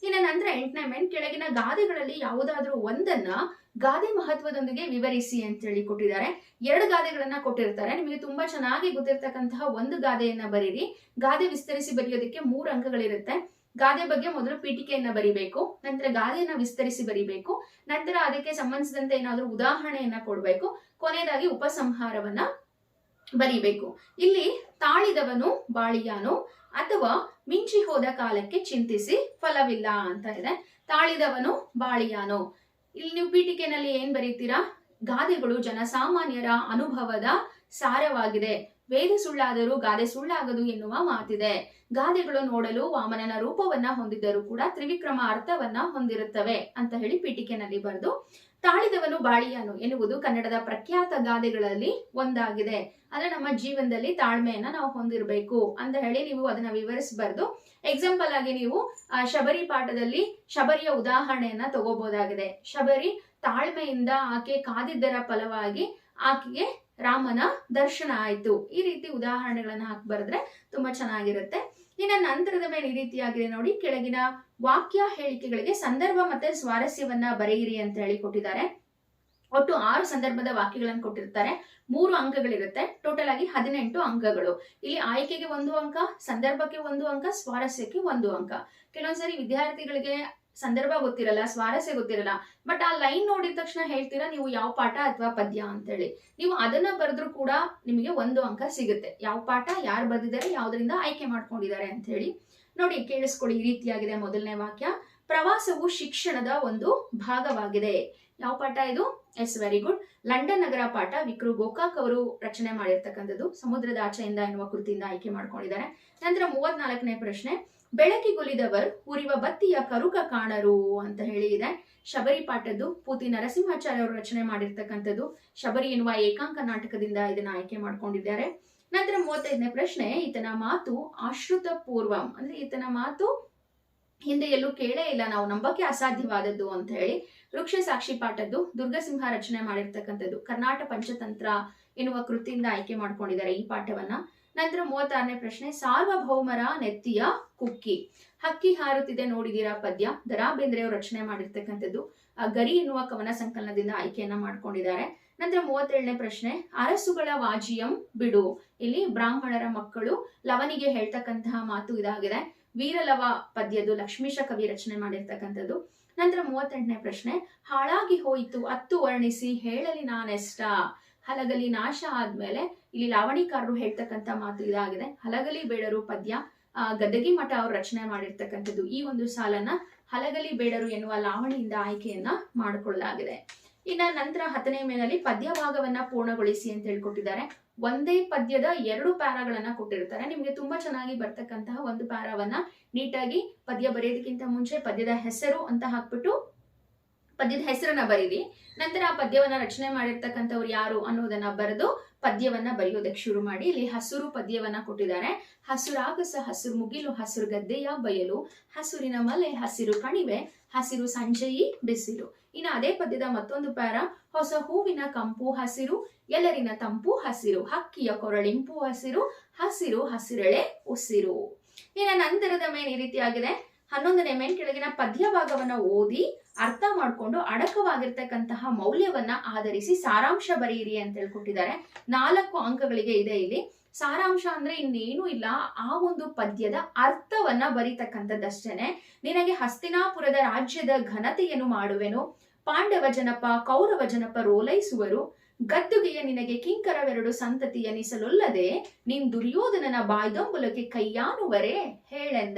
ಇನ್ನು ನಂತರ ಎಂಟನೇ ಮೇನ್, ಕೆಳಗಿನ ಗಾದೆಗಳಲ್ಲಿ ಯಾವುದಾದ್ರೂ ಒಂದನ್ನ ಗಾದೆ ಮಹತ್ವದೊಂದಿಗೆ ವಿವರಿಸಿ ಅಂತ ಹೇಳಿ ಕೊಟ್ಟಿದ್ದಾರೆ. ಎರಡು ಗಾದೆಗಳನ್ನ ಕೊಟ್ಟಿರ್ತಾರೆ. ನಿಮಗೆ ತುಂಬಾ ಚೆನ್ನಾಗಿ ಗೊತ್ತಿರ್ತಕ್ಕಂತಹ ಒಂದು ಗಾದೆಯನ್ನ ಬರೀರಿ. ಗಾದೆ ವಿಸ್ತರಿಸಿ ಬರೆಯೋದಕ್ಕೆ ಮೂರು ಅಂಕಗಳಿರುತ್ತೆ. ಗಾದೆ ಬಗ್ಗೆ ಮೊದಲು ಪೀಠಿಕೆಯನ್ನ ಬರಿಬೇಕು, ನಂತರ ಗಾದೆಯನ್ನ ವಿಸ್ತರಿಸಿ ಬರಿಬೇಕು, ನಂತರ ಅದಕ್ಕೆ ಸಂಬಂಧಿಸಿದಂತೆ ಏನಾದ್ರೂ ಉದಾಹರಣೆಯನ್ನ ಕೊಡಬೇಕು, ಕೊನೆಯದಾಗಿ ಉಪಸಂಹಾರವನ್ನ ಬರಿಬೇಕು. ಇಲ್ಲಿ ತಾಳಿದವನು ಬಾಳಿಯಾನು ಅಥವಾ ಮಿಂಚಿ ಹೋದ ಕಾಲಕ್ಕೆ ಚಿಂತಿಸಿ ಫಲವಿಲ್ಲ ಅಂತ ಇದೆ. ತಾಳಿದವನು ಬಾಳಿಯಾನು. ಇಲ್ಲಿ ನೀವು ಪೀಠಿಕೆನಲ್ಲಿ ಏನ್ ಬರೀತೀರಾ? ಗಾದೆಗಳು ಜನಸಾಮಾನ್ಯರ ಅನುಭವದ ಸಾರವಾಗಿದೆ. ವೇದ ಸುಳ್ಳಾದರೂ ಗಾದೆ ಸುಳ್ಳಾಗದು ಎನ್ನುವ ಮಾತಿದೆ. ಗಾದೆಗಳು ನೋಡಲು ವಾಮನನ ರೂಪವನ್ನ ಹೊಂದಿದ್ದರೂ ಕೂಡ ತ್ರಿವಿಕ್ರಮ ಅರ್ಥವನ್ನ ಹೊಂದಿರುತ್ತವೆ ಅಂತ ಹೇಳಿ ಪೀಠಿಕೆನಲ್ಲಿ ಬರೆದು, ತಾಳಿದವನು ಬಾಳಿಯಾನು ಎನ್ನುವುದು ಕನ್ನಡದ ಪ್ರಖ್ಯಾತ ಗಾದೆಗಳಲ್ಲಿ ಒಂದಾಗಿದೆ. ಅಂದ್ರೆ ನಮ್ಮ ಜೀವನದಲ್ಲಿ ತಾಳ್ಮೆಯನ್ನ ನಾವು ಹೊಂದಿರಬೇಕು ಅಂತ ಹೇಳಿ ನೀವು ಅದನ್ನ ವಿವರಿಸಬಾರ್ದು ಎಕ್ಸಾಂಪಲ್ ಆಗಿ ನೀವು ಶಬರಿ ಪಾಠದಲ್ಲಿ ಶಬರಿಯ ಉದಾಹರಣೆಯನ್ನ ತಗೋಬಹುದಾಗಿದೆ ಶಬರಿ ತಾಳ್ಮೆಯಿಂದ ಆಕೆ ಕಾದಿದ್ದರ ಫಲವಾಗಿ ಆಕೆಗೆ ರಾಮನ ದರ್ಶನ ಆಯಿತು. ಈ ರೀತಿ ಉದಾಹರಣೆಗಳನ್ನ ಹಾಕಿ ಬರೆದ್ರೆ ತುಂಬಾ ಚೆನ್ನಾಗಿರುತ್ತೆ. ಇನ್ನ ನಂತರದ ಮೇಲೆ ಈ ರೀತಿಯಾಗಿದೆ ನೋಡಿ. ಕೆಳಗಿನ ವಾಕ್ಯ ಹೇಳಿಕೆಗಳಿಗೆ ಸಂದರ್ಭ ಮತ್ತೆ ಸ್ವಾರಸ್ಯವನ್ನ ಬರೆಯಿರಿ ಅಂತ ಹೇಳಿ ಕೊಟ್ಟಿದ್ದಾರೆ. ಒಟ್ಟು ಆರು ಸಂದರ್ಭದ ವಾಕ್ಯಗಳನ್ನು ಕೊಟ್ಟಿರ್ತಾರೆ. ಮೂರು ಅಂಕಗಳಿರುತ್ತೆ. ಟೋಟಲ್ ಆಗಿ ಹದಿನೆಂಟು ಅಂಕಗಳು. ಇಲ್ಲಿ ಆಯ್ಕೆಗೆ ಒಂದು ಅಂಕ, ಸಂದರ್ಭಕ್ಕೆ ಒಂದು ಅಂಕ, ಸ್ವಾರಸ್ಯಕ್ಕೆ ಒಂದು ಅಂಕ. ಕೆಲವೊಂದ್ಸರಿ ವಿದ್ಯಾರ್ಥಿಗಳಿಗೆ ಸಂದರ್ಭ ಗೊತ್ತಿರಲ್ಲ, ಸ್ವಾರಸ್ಯ ಗೊತ್ತಿರಲ್ಲ. ಬಟ್ ಆ ಲೈನ್ ನೋಡಿದ ತಕ್ಷಣ ಹೇಳ್ತೀರಾ, ನೀವು ಯಾವ ಪಾಠ ಅಥವಾ ಪದ್ಯ ಅಂತೇಳಿ. ನೀವು ಅದನ್ನ ಬರೆದ್ರು ಕೂಡ ನಿಮಗೆ ಒಂದು ಅಂಕ ಸಿಗುತ್ತೆ. ಯಾವ ಪಾಠ, ಯಾರು ಬರೆದಿದ್ದಾರೆ, ಯಾವ್ದರಿಂದ ಆಯ್ಕೆ ಮಾಡ್ಕೊಂಡಿದ್ದಾರೆ ಅಂತ ಹೇಳಿ ನೋಡಿ, ಕೇಳಿಸ್ಕೊಳ್ಳಿ, ಈ ರೀತಿಯಾಗಿದೆ ಮೊದಲನೇ ವಾಕ್ಯ. ಪ್ರವಾಸವು ಶಿಕ್ಷಣದ ಒಂದು ಭಾಗವಾಗಿದೆ. ಯಾವ ಪಾಠ ಇದು? Yes, very good. ಲಂಡನ್ ನಗರ ಪಾಠ ವಿಕ್ರು ಗೋಕಾಕ್ ಅವರು ರಚನೆ ಮಾಡಿರ್ತಕ್ಕಂಥದ್ದು. ಸಮುದ್ರದ ಆಚೆಯಿಂದ ಎನ್ನುವ ಕೃತಿಯಿಂದ ಆಯ್ಕೆ ಮಾಡ್ಕೊಂಡಿದ್ದಾರೆ. ನಂತರ ಮೂವತ್ನಾಲ್ಕನೇ ಪ್ರಶ್ನೆ. ಬೆಳಕಿಗೊಲಿದವರ್ ಉರಿವ ಬತ್ತಿಯ ಕರುಕ ಕಾಣರು ಅಂತ ಹೇಳಿ ಇದೆ. ಶಬರಿ ಪಾಠದ್ದು ಪೂತಿ ನರಸಿಂಹಾಚಾರ್ಯ ಅವರು ರಚನೆ ಮಾಡಿರ್ತಕ್ಕಂಥದ್ದು. ಶಬರಿ ಎನ್ನುವ ಏಕಾಂಕ ನಾಟಕದಿಂದ ಇದನ್ನ ಆಯ್ಕೆ ಮಾಡ್ಕೊಂಡಿದ್ದಾರೆ. ನಂತರ ಮೂವತ್ತೈದನೇ ಪ್ರಶ್ನೆ, ಈತನ ಮಾತು ಆಶ್ರುತ ಪೂರ್ವಂ ಅಂದ್ರೆ ಈತನ ಮಾತು ಹಿಂದೆ ಎಲ್ಲೂ ಕೇಳೇ ಇಲ್ಲ, ನಾವು ನಂಬಕ್ಕೆ ಅಸಾಧ್ಯವಾದದ್ದು ಅಂತ ಹೇಳಿ ವೃಕ್ಷ ಸಾಕ್ಷಿ ಪಾಠದ್ದು ದುರ್ಗಸಿಂಹ ರಚನೆ ಮಾಡಿರ್ತಕ್ಕಂಥದ್ದು. ಕರ್ನಾಟಕ ಪಂಚತಂತ್ರ ಎನ್ನುವ ಕೃತಿಯಿಂದ ಆಯ್ಕೆ ಮಾಡ್ಕೊಂಡಿದ್ದಾರೆ ಈ ಪಾಠವನ್ನ. ನಂತರ ಮೂವತ್ತಾರನೇ ಪ್ರಶ್ನೆ ಸಾರ್ವಭೌಮರ ನೆತ್ತಿಯ ಕುಕ್ಕಿ. ಹಕ್ಕಿ ಹಾರುತ್ತಿದೆ ನೋಡಿದೀರಾ ಪದ್ಯ. ದರಾ ಬೇಂದ್ರೆ ಅವರು ರಚನೆ ಮಾಡಿರ್ತಕ್ಕಂಥದ್ದು. ಗರಿ ಎನ್ನುವ ಕವನ ಸಂಕಲನದಿಂದ ಆಯ್ಕೆಯನ್ನ ಮಾಡ್ಕೊಂಡಿದ್ದಾರೆ. ನಂತರ ಮೂವತ್ತೇಳನೇ ಪ್ರಶ್ನೆ, ಅರಸುಗಳ ವಾಜಿಯಂ ಬಿಡು. ಇಲ್ಲಿ ಬ್ರಾಹ್ಮಣರ ಮಕ್ಕಳು ಲವನಿಗೆ ಹೇಳ್ತಕ್ಕಂತಹ ಮಾತು ಇದಾಗಿದೆ. ವೀರಲವ ಪದ್ಯದು ಲಕ್ಷ್ಮೀಶ ಕವಿ ರಚನೆ ಮಾಡಿರ್ತಕ್ಕಂಥದ್ದು. ನಂತರ ಮೂವತ್ತೆಂಟನೇ ಪ್ರಶ್ನೆ, ಹಾಳಾಗಿ ಹೋಯಿತು ಅತ್ತು ವರ್ಣಿಸಿ ಹೇಳಲಿ ನಾನೆಷ್ಟ. ಹಲಗಲಿ ನಾಶ ಆದ್ಮೇಲೆ ಇಲ್ಲಿ ಲಾವಣಿಕಾರರು ಹೇಳ್ತಕ್ಕಂಥ ಮಾತು ಇದಾಗಿದೆ. ಹಲಗಲಿ ಬೇಡರು ಪದ್ಯ. ಗದಗಿ ಮಠ ಅವರು ರಚನೆ ಮಾಡಿರ್ತಕ್ಕಂಥದ್ದು ಈ ಒಂದು ಸಾಲನ್ನ ಹಲಗಲಿ ಬೇಡರು ಎನ್ನುವ ಲಾವಣಿಯಿಂದ ಆಯ್ಕೆಯನ್ನ ಮಾಡಿಕೊಳ್ಳಲಾಗಿದೆ. ಇನ್ನ ನಂತರ ಹತ್ತನೇ ಮೇನಲ್ಲಿ ಪದ್ಯ ಭಾಗವನ್ನ ಪೂರ್ಣಗೊಳಿಸಿ ಅಂತ ಹೇಳ್ಕೊಟ್ಟಿದ್ದಾರೆ. ಒಂದೇ ಪದ್ಯದ ಎರಡು ಪ್ಯಾರಾಗಳನ್ನ ಕೊಟ್ಟಿರ್ತಾರೆ. ನಿಮಗೆ ತುಂಬಾ ಚೆನ್ನಾಗಿ ಬರ್ತಕ್ಕಂತಹ ಒಂದು ಪ್ಯಾರಾವನ್ನ ನೀಟಾಗಿ ಪದ್ಯ ಬರೆಯೋದಕ್ಕಿಂತ ಮುಂಚೆ ಪದ್ಯದ ಹೆಸರು ಅಂತ ಹಾಕ್ಬಿಟ್ಟು ಪದ್ಯದ ಹೆಸರನ್ನ ಬರೀರಿ. ನಂತರ ಆ ಪದ್ಯವನ್ನ ರಚನೆ ಮಾಡಿರ್ತಕ್ಕಂಥವ್ರು ಯಾರು ಅನ್ನೋದನ್ನ ಬರೆದು ಪದ್ಯವನ್ನ ಬರೆಯೋದಕ್ಕೆ ಶುರು ಮಾಡಿ, ಇಲ್ಲಿ ಹಸುರು ಪದ್ಯವನ್ನ ಕೊಟ್ಟಿದ್ದಾರೆ. ಹಸುರಾಗಸ, ಹಸುರು ಮುಗಿಲು, ಹಸುರು ಗದ್ದೆಯ ಬಯಲು, ಹಸುರಿನ ಮಲೆ, ಹಸಿರು ಕಣಿವೆ, ಹಸಿರು ಸಂಜೆಯಿ, ಬಿಸಿಲು. ಇನ್ನು ಅದೇ ಪದ್ಯದ ಮತ್ತೊಂದು ಪ್ಯಾರ, ಹೊಸ ಹೂವಿನ ಕಂಪು, ಹಸಿರು, ಎಲ್ಲರಿನ ತಂಪು, ಹಸಿರು, ಹಕ್ಕಿಯ ಕೊರಳಿಂಪು, ಹಸಿರು ಹಸಿರು, ಹಸಿರೆಳೆ, ಉಸಿರು. ಇನ್ನು ನಂತರದ ಮೇನ್ ಈ ರೀತಿಯಾಗಿದೆ. ಹನ್ನೊಂದನೇ ಮೇನ್ ಕೆಳಗಿನ ಪದ್ಯ ಭಾಗವನ್ನ ಓದಿ ಅರ್ಥ ಮಾಡ್ಕೊಂಡು ಅಡಕವಾಗಿರ್ತಕ್ಕಂತಹ ಮೌಲ್ಯವನ್ನ ಆಧರಿಸಿ ಸಾರಾಂಶ ಬರೆಯಿರಿ ಅಂತ ಹೇಳ್ಕೊಟ್ಟಿದ್ದಾರೆ. ನಾಲ್ಕು ಅಂಕಗಳಿಗೆ ಇದೆ ಇಲ್ಲಿ. ಸಾರಾಂಶ ಅಂದ್ರೆ ಇನ್ನೇನು ಇಲ್ಲ. ಆ ಒಂದು ಪದ್ಯದ ಅರ್ಥವನ್ನ ಬರೀತಕ್ಕಂಥದ್ದಷ್ಟೇನೆ. ನಿನಗೆ ಹಸ್ತಿನಾಪುರದ ರಾಜ್ಯದ ಘನತೆಯನ್ನು ಮಾಡುವೆನು. ಪಾಂಡವ ಜನಪ, ಕೌರವ ಜನಪ ರೋಲೈಸುವರು. ಗದ್ದುಗೆಯ ನಿನಗೆ ಕಿಂಕರವೆರಡು ಸಂತತಿ ಎನಿಸಲೊಲ್ಲದೆ ನಿನ್ ದುರ್ಯೋಧನನ ಬಾಯ್ದೊಂಬುಲಕ್ಕೆ ಕೈಯಾನುವರೆ ಹೇಳೆಂದ.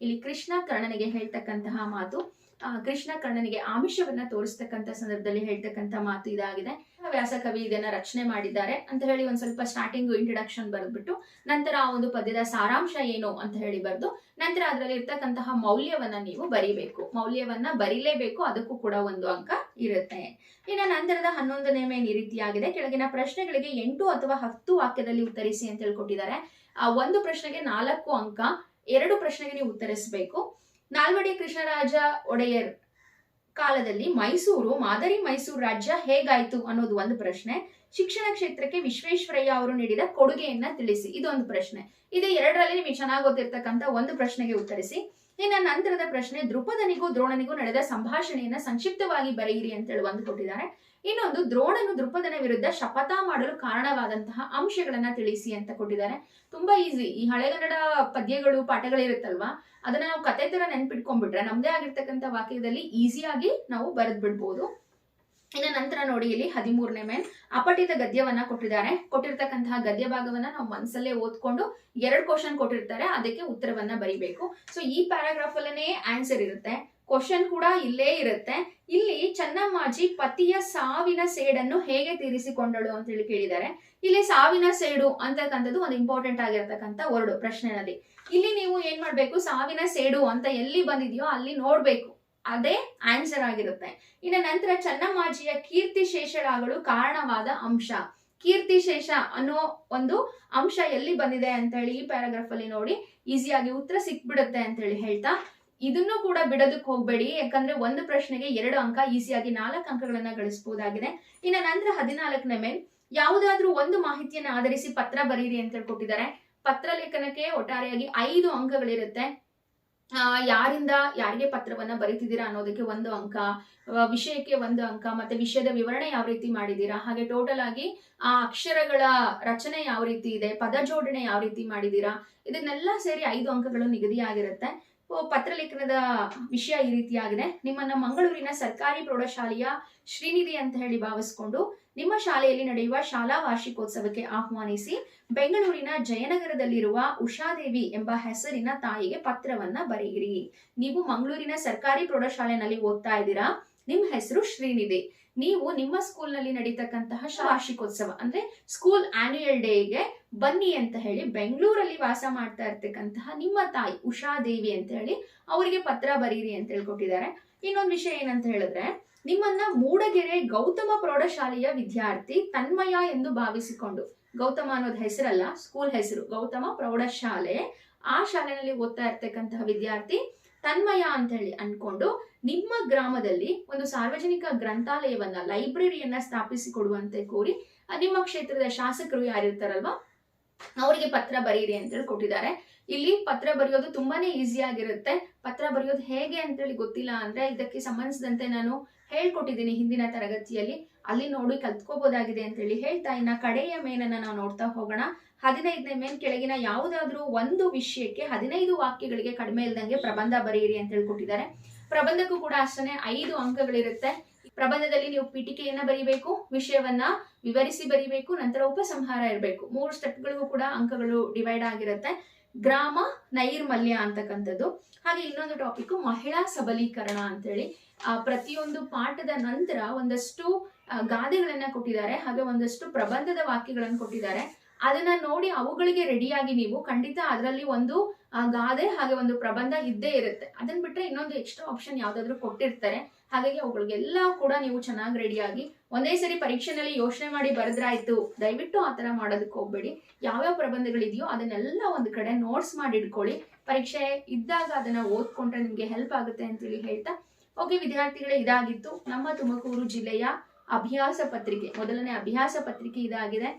ಇಲ್ಲಿ ಕೃಷ್ಣ ಕರ್ಣನಿಗೆ ಹೇಳ್ತಕ್ಕಂತಹ ಮಾತು ಕೃಷ್ಣ ಕರ್ಣನಿಗೆ ಆಮಿಷವನ್ನ ತೋರಿಸ್ತಕ್ಕಂಥ ಸಂದರ್ಭದಲ್ಲಿ ಹೇಳ್ತಕ್ಕಂಥ ಮಾತು ಇದಾಗಿದೆ. ವ್ಯಾಸ ಕವಿ ಇದನ್ನ ರಚನೆ ಮಾಡಿದ್ದಾರೆ ಅಂತ ಹೇಳಿ ಒಂದ್ ಸ್ವಲ್ಪ ಸ್ಟಾರ್ಟಿಂಗ್ ಇಂಟ್ರಡಕ್ಷನ್ ಬರೆದ್ಬಿಟ್ಟು ನಂತರ ಆ ಒಂದು ಪದ್ಯದ ಸಾರಾಂಶ ಏನು ಅಂತ ಹೇಳಿ ಬರೆದು ನಂತರ ಅದರಲ್ಲಿ ಇರ್ತಕ್ಕಂತಹ ಮೌಲ್ಯವನ್ನ ನೀವು ಬರಿಬೇಕು. ಮೌಲ್ಯವನ್ನ ಬರಿಲೇಬೇಕು, ಅದಕ್ಕೂ ಕೂಡ ಒಂದು ಅಂಕ ಇರುತ್ತೆ. ಇನ್ನು ನಂತರದ ಹನ್ನೊಂದನೇ ಈ ರೀತಿಯಾಗಿದೆ ಕೆಳಗಿನ ಪ್ರಶ್ನೆಗಳಿಗೆ ಎಂಟು ಅಥವಾ ಹತ್ತು ವಾಕ್ಯದಲ್ಲಿ ಉತ್ತರಿಸಿ ಅಂತ ಹೇಳ್ಕೊಟ್ಟಿದ್ದಾರೆ. ಆ, ಒಂದು ಪ್ರಶ್ನೆಗೆ ನಾಲ್ಕು ಅಂಕ, ಎರಡು ಪ್ರಶ್ನೆಗೆ ನೀವು ಉತ್ತರಿಸಬೇಕು. ನಾಲ್ವಡಿ ಕೃಷ್ಣರಾಜ ಒಡೆಯರ್ ಕಾಲದಲ್ಲಿ ಮೈಸೂರು, ಮಾದರಿ ಮೈಸೂರು ರಾಜ್ಯ ಹೇಗಾಯ್ತು ಅನ್ನೋದು ಒಂದು ಪ್ರಶ್ನೆ. ಶಿಕ್ಷಣ ಕ್ಷೇತ್ರಕ್ಕೆ ವಿಶ್ವೇಶ್ವರಯ್ಯ ಅವರು ನೀಡಿದ ಕೊಡುಗೆಯನ್ನ ತಿಳಿಸಿ. ಇದೊಂದು ಪ್ರಶ್ನೆ. ಇದು ಎರಡರಲ್ಲಿ ನಿಮಗೆ ಚೆನ್ನಾಗಿ ಗೊತ್ತಿರ್ತಕ್ಕಂಥ ಒಂದು ಪ್ರಶ್ನೆಗೆ ಉತ್ತರಿಸಿ. ಇನ್ನ ನಂತರದ ಪ್ರಶ್ನೆ ದೃಪದನಿಗೂ ದ್ರೋಣನಿಗೂ ನಡೆದ ಸಂಭಾಷಣೆಯನ್ನ ಸಂಕ್ಷಿಪ್ತವಾಗಿ ಬರೆಯಿರಿ ಅಂತ ಹೇಳಿ ಒಂದು ಕೊಟ್ಟಿದ್ದಾರೆ. ಇನ್ನೊಂದು, ದ್ರೋಣನು ದೃಪದನ ವಿರುದ್ಧ ಶಪಥ ಮಾಡಲು ಕಾರಣವಾದಂತಹ ಅಂಶಗಳನ್ನ ತಿಳಿಸಿ ಅಂತ ಕೊಟ್ಟಿದ್ದಾರೆ. ತುಂಬಾ ಈಸಿ. ಈ ಹಳೆಗನ್ನಡ ಪದ್ಯಗಳು, ಪಾಠಗಳಿರುತ್ತಲ್ವಾ? ಅದನ್ನ ನಾವು ಕತೆ ತರ ನೆನ್ಪಿಟ್ಕೊಂಡ್ಬಿಟ್ರೆ ನಮ್ದೇ ಆಗಿರ್ತಕ್ಕಂಥ ವಾಕ್ಯದಲ್ಲಿ ಈಸಿಯಾಗಿ ನಾವು ಬರೆದ್ ಬಿಡ್ಬೋದು ಇನ್ನು ನಂತರ ನೋಡಿ, ಇಲ್ಲಿ ಹದಿಮೂರನೇ ಮೇನ್ ಅಪಠಿತ ಗದ್ಯವನ್ನ ಕೊಟ್ಟಿದ್ದಾರೆ. ಕೊಟ್ಟಿರ್ತಕ್ಕಂತಹ ಗದ್ಯ ಭಾಗವನ್ನ ನಾವು ಮನಸ್ಸಲ್ಲೇ ಓದ್ಕೊಂಡು ಎರಡು ಕ್ವಶನ್ ಕೊಟ್ಟಿರ್ತಾರೆ. ಅದಕ್ಕೆ ಉತ್ತರವನ್ನ ಬರಿಬೇಕು. ಸೊ ಈ ಪ್ಯಾರಾಗ್ರಾಫ್ ಅಲ್ಲೇ ಆನ್ಸರ್ ಇರುತ್ತೆ. ಕ್ವಶನ್ ಕೂಡ ಇಲ್ಲೇ ಇರುತ್ತೆ. ಇಲ್ಲಿ ಚನ್ನಮ್ಮಾಜಿ ಪತಿಯ ಸಾವಿನ ಸೇಡನ್ನು ಹೇಗೆ ತೀರಿಸಿಕೊಂಡಳು ಅಂತ ಹೇಳಿ ಕೇಳಿದ್ದಾರೆ. ಇಲ್ಲಿ ಸಾವಿನ ಸೇಡು ಅಂತಕ್ಕಂಥದ್ದು ಒಂದು ಇಂಪಾರ್ಟೆಂಟ್ ಆಗಿರತಕ್ಕಂಥ ವರ್ಡ್ ಪ್ರಶ್ನೆನಲ್ಲಿ ಇಲ್ಲಿ ನೀವು ಏನ್ ಮಾಡ್ಬೇಕು? ಸಾವಿನ ಸೇಡು ಅಂತ ಎಲ್ಲಿ ಬಂದಿದೆಯೋ ಅಲ್ಲಿ ನೋಡ್ಬೇಕು. ಅದೇ ಆನ್ಸರ್ ಆಗಿರುತ್ತೆ. ಇನ್ನು ನಂತರ ಚನ್ನಮ್ಮಾಜಿಯ ಕೀರ್ತಿ ಶೇಷಳಾಗಲು ಕಾರಣವಾದ ಅಂಶ. ಕೀರ್ತಿ ಶೇಷ ಅನ್ನೋ ಒಂದು ಅಂಶ ಎಲ್ಲಿ ಬಂದಿದೆ ಅಂತ ಹೇಳಿ ಈ ಪ್ಯಾರಾಗ್ರಾಫ್ ಅಲ್ಲಿ ನೋಡಿ. ಈಸಿಯಾಗಿ ಉತ್ತರ ಸಿಕ್ಬಿಡುತ್ತೆ ಅಂತ ಹೇಳಿ ಹೇಳ್ತಾ. ಇದನ್ನು ಕೂಡ ಬಿಡೋದಕ್ಕೆ ಹೋಗ್ಬೇಡಿ ಯಾಕಂದ್ರೆ ಒಂದು ಪ್ರಶ್ನೆಗೆ ಎರಡು ಅಂಕ ಈಸಿಯಾಗಿ ನಾಲ್ಕು ಅಂಕಗಳನ್ನ ಗಳಿಸಬಹುದಾಗಿದೆ ಇನ್ನು ನಂತರ ಹದಿನಾಲ್ಕನೇ ಮೇಲ್ ಯಾವುದಾದ್ರೂ ಒಂದು ಮಾಹಿತಿಯನ್ನು ಆಧರಿಸಿ ಪತ್ರ ಬರೀರಿ ಅಂತ ಹೇಳ್ಕೊಟ್ಟಿದ್ದಾರೆ. ಪತ್ರ ಲೇಖನಕ್ಕೆ ಒಟ್ಟಾರೆಯಾಗಿ ಐದು ಅಂಕಗಳಿರುತ್ತೆ. ಆ, ಯಾರಿಂದ ಯಾರಿಗೆ ಪತ್ರವನ್ನ ಬರೀತಿದ್ದೀರಾ ಅನ್ನೋದಕ್ಕೆ ಒಂದು ಅಂಕ ವಿಷಯಕ್ಕೆ ಒಂದು ಅಂಕ ಮತ್ತೆ ವಿಷಯದ ವಿವರಣೆ ಯಾವ ರೀತಿ ಮಾಡಿದ್ದೀರಾ ಹಾಗೆ ಟೋಟಲ್ ಆಗಿ ಆ ಅಕ್ಷರಗಳ ರಚನೆ ಯಾವ ರೀತಿ ಇದೆ ಪದ ಜೋಡಣೆ ಯಾವ ರೀತಿ ಮಾಡಿದ್ದೀರಾ ಇದನ್ನೆಲ್ಲ ಸೇರಿ ಐದು ಅಂಕಗಳು ನಿಗದಿಯಾಗಿರುತ್ತೆ. ಪತ್ರಲೇಖನದ ವಿಷಯ ಈ ರೀತಿಯಾಗಿದೆ. ನಿಮ್ಮನ್ನ ಮಂಗಳೂರಿನ ಸರ್ಕಾರಿ ಪ್ರೌಢಶಾಲೆಯ ಶ್ರೀನಿಧಿ ಅಂತ ಹೇಳಿ ಭಾವಿಸ್ಕೊಂಡು ನಿಮ್ಮ ಶಾಲೆಯಲ್ಲಿ ನಡೆಯುವ ಶಾಲಾ ವಾರ್ಷಿಕೋತ್ಸವಕ್ಕೆ ಆಹ್ವಾನಿಸಿ ಬೆಂಗಳೂರಿನ ಜಯನಗರದಲ್ಲಿರುವ ಉಷಾದೇವಿ ಎಂಬ ಹೆಸರಿನ ತಾಯಿಗೆ ಪತ್ರವನ್ನ ಬರೆಯಿರಿ. ನೀವು ಮಂಗಳೂರಿನ ಸರ್ಕಾರಿ ಪ್ರೌಢಶಾಲೆಯಲ್ಲಿ ಓದ್ತಾ ಇದ್ದೀರಾ? ನಿಮ್ಮ ಹೆಸರು ಶ್ರೀನಿಧಿ. ನೀವು ನಿಮ್ಮ ಸ್ಕೂಲ್ನಲ್ಲಿ ನಡೀತಕ್ಕಂತಹ ವಾರ್ಷಿಕೋತ್ಸವ, ಅಂದ್ರೆ ಸ್ಕೂಲ್ ಆನ್ಯುಯಲ್ ಡೇಗೆ ಬನ್ನಿ ಅಂತ ಹೇಳಿ ಬೆಂಗಳೂರಲ್ಲಿ ವಾಸ ಮಾಡ್ತಾ ಇರ್ತಕ್ಕಂತಹ ನಿಮ್ಮ ತಾಯಿ ಉಷಾದೇವಿ ಅಂತ ಹೇಳಿ ಅವರಿಗೆ ಪತ್ರ ಬರೀರಿ ಅಂತ ಹೇಳ್ಕೊಟ್ಟಿದ್ದಾರೆ. ಇನ್ನೊಂದು ವಿಷಯ ಏನಂತ ಹೇಳಿದ್ರೆ, ನಿಮ್ಮನ್ನ ಮೂಡಗೆರೆ ಗೌತಮ ಪ್ರೌಢಶಾಲೆಯ ವಿದ್ಯಾರ್ಥಿ ತನ್ಮಯ ಎಂದು ಭಾವಿಸಿಕೊಂಡು, ಗೌತಮ ಅನ್ನೋದು ಹೆಸರಲ್ಲ, ಸ್ಕೂಲ್ ಹೆಸರು, ಗೌತಮ ಪ್ರೌಢಶಾಲೆ, ಆ ಶಾಲೆಯಲ್ಲಿ ಓದ್ತಾ ಇರ್ತಕ್ಕಂತಹ ವಿದ್ಯಾರ್ಥಿ ತನ್ಮಯ ಅಂತ ಹೇಳಿ ಅನ್ಕೊಂಡು ನಿಮ್ಮ ಗ್ರಾಮದಲ್ಲಿ ಒಂದು ಸಾರ್ವಜನಿಕ ಗ್ರಂಥಾಲಯವನ್ನ, ಲೈಬ್ರರಿಯನ್ನ ಸ್ಥಾಪಿಸಿ ಕೊಡುವಂತೆ ಕೋರಿ ನಿಮ್ಮ ಕ್ಷೇತ್ರದ ಶಾಸಕರು ಯಾರಿರ್ತಾರಲ್ವಾ, ಅವರಿಗೆ ಪತ್ರ ಬರೀರಿ ಅಂತೇಳಿ ಕೊಟ್ಟಿದ್ದಾರೆ. ಇಲ್ಲಿ ಪತ್ರ ಬರೆಯೋದು ತುಂಬಾನೇ ಈಸಿ ಆಗಿರುತ್ತೆ. ಪತ್ರ ಬರೆಯೋದು ಹೇಗೆ ಅಂತೇಳಿ ಗೊತ್ತಿಲ್ಲ ಅಂದ್ರೆ ಇದಕ್ಕೆ ಸಂಬಂಧಿಸಿದಂತೆ ನಾನು ಹೇಳ್ಕೊಟ್ಟಿದ್ದೀನಿ ಹಿಂದಿನ ತರಗತಿಯಲ್ಲಿ. ಅಲ್ಲಿ ನೋಡಿ ಕಲ್ತ್ಕೋಬಹುದಾಗಿದೆ ಅಂತೇಳಿ ಹೇಳ್ತಾ ಇನ್ನ ಕಡೆಯ ಮೇನನ್ನ ನಾವು ನೋಡ್ತಾ ಹೋಗೋಣ. ಹದಿನೈದನೇ ಮೇನ್ ಕೆಳಗಿನ ಯಾವುದಾದ್ರೂ ಒಂದು ವಿಷಯಕ್ಕೆ ಹದಿನೈದು ವಾಕ್ಯಗಳಿಗೆ ಕಡಿಮೆ ಇಲ್ದಂಗೆ ಪ್ರಬಂಧ ಬರೆಯಿರಿ ಅಂತ ಹೇಳ್ಕೊಟ್ಟಿದ್ದಾರೆ. ಪ್ರಬಂಧಕ್ಕೂ ಕೂಡ ಅಷ್ಟೇ ಐದು ಅಂಕಗಳಿರುತ್ತೆ. ಪ್ರಬಂಧದಲ್ಲಿ ನೀವು ಪೀಠಿಕೆಯನ್ನ ಬರೀಬೇಕು, ವಿಷಯವನ್ನ ವಿವರಿಸಿ ಬರೀಬೇಕು, ನಂತರ ಉಪಸಂಹಾರ ಇರಬೇಕು. ಮೂರು ಸ್ಟೆಪ್ಗಳಿಗೂ ಕೂಡ ಅಂಕಗಳು ಡಿವೈಡ್ ಆಗಿರುತ್ತೆ. ಗ್ರಾಮ ನೈರ್ಮಲ್ಯ ಅಂತಕ್ಕಂಥದ್ದು. ಹಾಗೆ ಇನ್ನೊಂದು ಟಾಪಿಕ್, ಮಹಿಳಾ ಸಬಲೀಕರಣ ಅಂತೇಳಿ. ಪ್ರತಿಯೊಂದು ಪಾಠದ ನಂತರ ಒಂದಷ್ಟು ಗಾದೆಗಳನ್ನ ಕೊಟ್ಟಿದ್ದಾರೆ. ಹಾಗೆ ಒಂದಷ್ಟು ಪ್ರಬಂಧದ ವಾಕ್ಯಗಳನ್ನು ಕೊಟ್ಟಿದ್ದಾರೆ. ಅದನ್ನ ನೋಡಿ ಅವುಗಳಿಗೆ ರೆಡಿಯಾಗಿ ನೀವು ಖಂಡಿತ ಅದರಲ್ಲಿ ಒಂದು ಗಾದೆ ಹಾಗೆ ಒಂದು ಪ್ರಬಂಧ ಇದ್ದೇ ಇರುತ್ತೆ. ಅದನ್ನ ಬಿಟ್ರೆ ಇನ್ನೊಂದು ಎಕ್ಸ್ಟ್ರಾ ಆಪ್ಷನ್ ಯಾವ್ದಾದ್ರು ಕೊಟ್ಟಿರ್ತಾರೆ. ಹಾಗಾಗಿ ಅವುಗಳಿಗೆಲ್ಲ ಕೂಡ ನೀವು ಚೆನ್ನಾಗಿ ರೆಡಿಯಾಗಿ ಒಂದೇ ಸರಿ ಪರೀಕ್ಷೆನಲ್ಲಿ ಯೋಚನೆ ಮಾಡಿ ಬರೆದ್ರಾಯ್ತು, ದಯವಿಟ್ಟು ಆ ಥರ ಮಾಡೋದಕ್ಕೆ ಹೋಗ್ಬೇಡಿ. ಯಾವ್ಯಾವ ಪ್ರಬಂಧಗಳಿದೆಯೋ ಅದನ್ನೆಲ್ಲ ಒಂದು ಕಡೆ ನೋಟ್ಸ್ ಮಾಡಿ ಇಟ್ಕೊಳ್ಳಿ. ಪರೀಕ್ಷೆ ಇದ್ದಾಗ ಅದನ್ನ ಓದ್ಕೊಂಡ್ರೆ ನಿಮಗೆ ಹೆಲ್ಪ್ ಆಗುತ್ತೆ ಅಂತೇಳಿ ಹೇಳ್ತಾ, ಓಕೆ ವಿದ್ಯಾರ್ಥಿಗಳೇ, ಇದಾಗಿತ್ತು. ನಮ್ಮ ತುಮಕೂರು ಜಿಲ್ಲೆಯ ಅಭ್ಯಾಸ ಪತ್ರಿಕೆ, ಮೊದಲನೇ ಅಭ್ಯಾಸ ಪತ್ರಿಕೆ ಇದಾಗಿದೆ.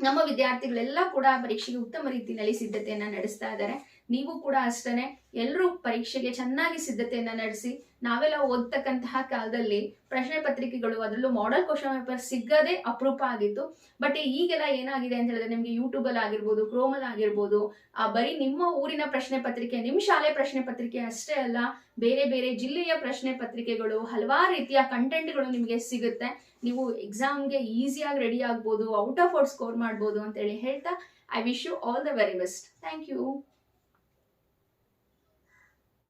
ನಮ್ಮ ವಿದ್ಯಾರ್ಥಿಗಳೆಲ್ಲ ಕೂಡ ಪರೀಕ್ಷೆಗೆ ಉತ್ತಮ ರೀತಿಯಲ್ಲಿ ಸಿದ್ಧತೆಯನ್ನ ನಡೆಸ್ತಾ ಇದ್ದಾರೆ. ನೀವು ಕೂಡ ಅಷ್ಟೇ ಎಲ್ಲರೂ ಪರೀಕ್ಷೆಗೆ ಚೆನ್ನಾಗಿ ಸಿದ್ಧತೆಯನ್ನ ನಡೆಸಿ, ನಾವೆಲ್ಲ ಓದ್ತಕ್ಕಂತಹ ಕಾಲದಲ್ಲಿ ಪ್ರಶ್ನೆ ಪತ್ರಿಕೆಗಳು ಅದರಲ್ಲೂ ಮಾಡೆಲ್ ಕ್ವಶನ್ ಪೇಪರ್ ಸಿಗದೆ ಅಪರೂಪ ಆಗಿತ್ತು. ಬಟ್ ಈಗೆಲ್ಲ ಏನಾಗಿದೆ ಅಂತ ಹೇಳಿದ್ರೆ ನಿಮಗೆ ಯೂಟ್ಯೂಬ್ ಅಲ್ಲಿ ಆಗಿರ್ಬೋದು ಕ್ರೋಮಲ್ ಆಗಿರ್ಬೋದು, ಆ ಬರೀ ನಿಮ್ಮ ಊರಿನ ಪ್ರಶ್ನೆ ಪತ್ರಿಕೆ ನಿಮ್ಮ ಶಾಲೆ ಪ್ರಶ್ನೆ ಪತ್ರಿಕೆ ಅಷ್ಟೇ ಅಲ್ಲ, ಬೇರೆ ಬೇರೆ ಜಿಲ್ಲೆಯ ಪ್ರಶ್ನೆ ಪತ್ರಿಕೆಗಳು, ಹಲವಾರು ರೀತಿಯ ಕಂಟೆಂಟ್ಗಳು ನಿಮಗೆ ಸಿಗುತ್ತೆ. ನೀವು ಎಕ್ಸಾಮ್ಗೆ ಈಸಿಯಾಗಿ ರೆಡಿ ಆಗ್ಬೋದು ಔಟ್ ಆಫ್ ಔಟ್ ಸ್ಕೋರ್ ಮಾಡ್ಬೋದು ಅಂತೇಳಿ ಹೇಳ್ತಾ I wish you all the very best thank you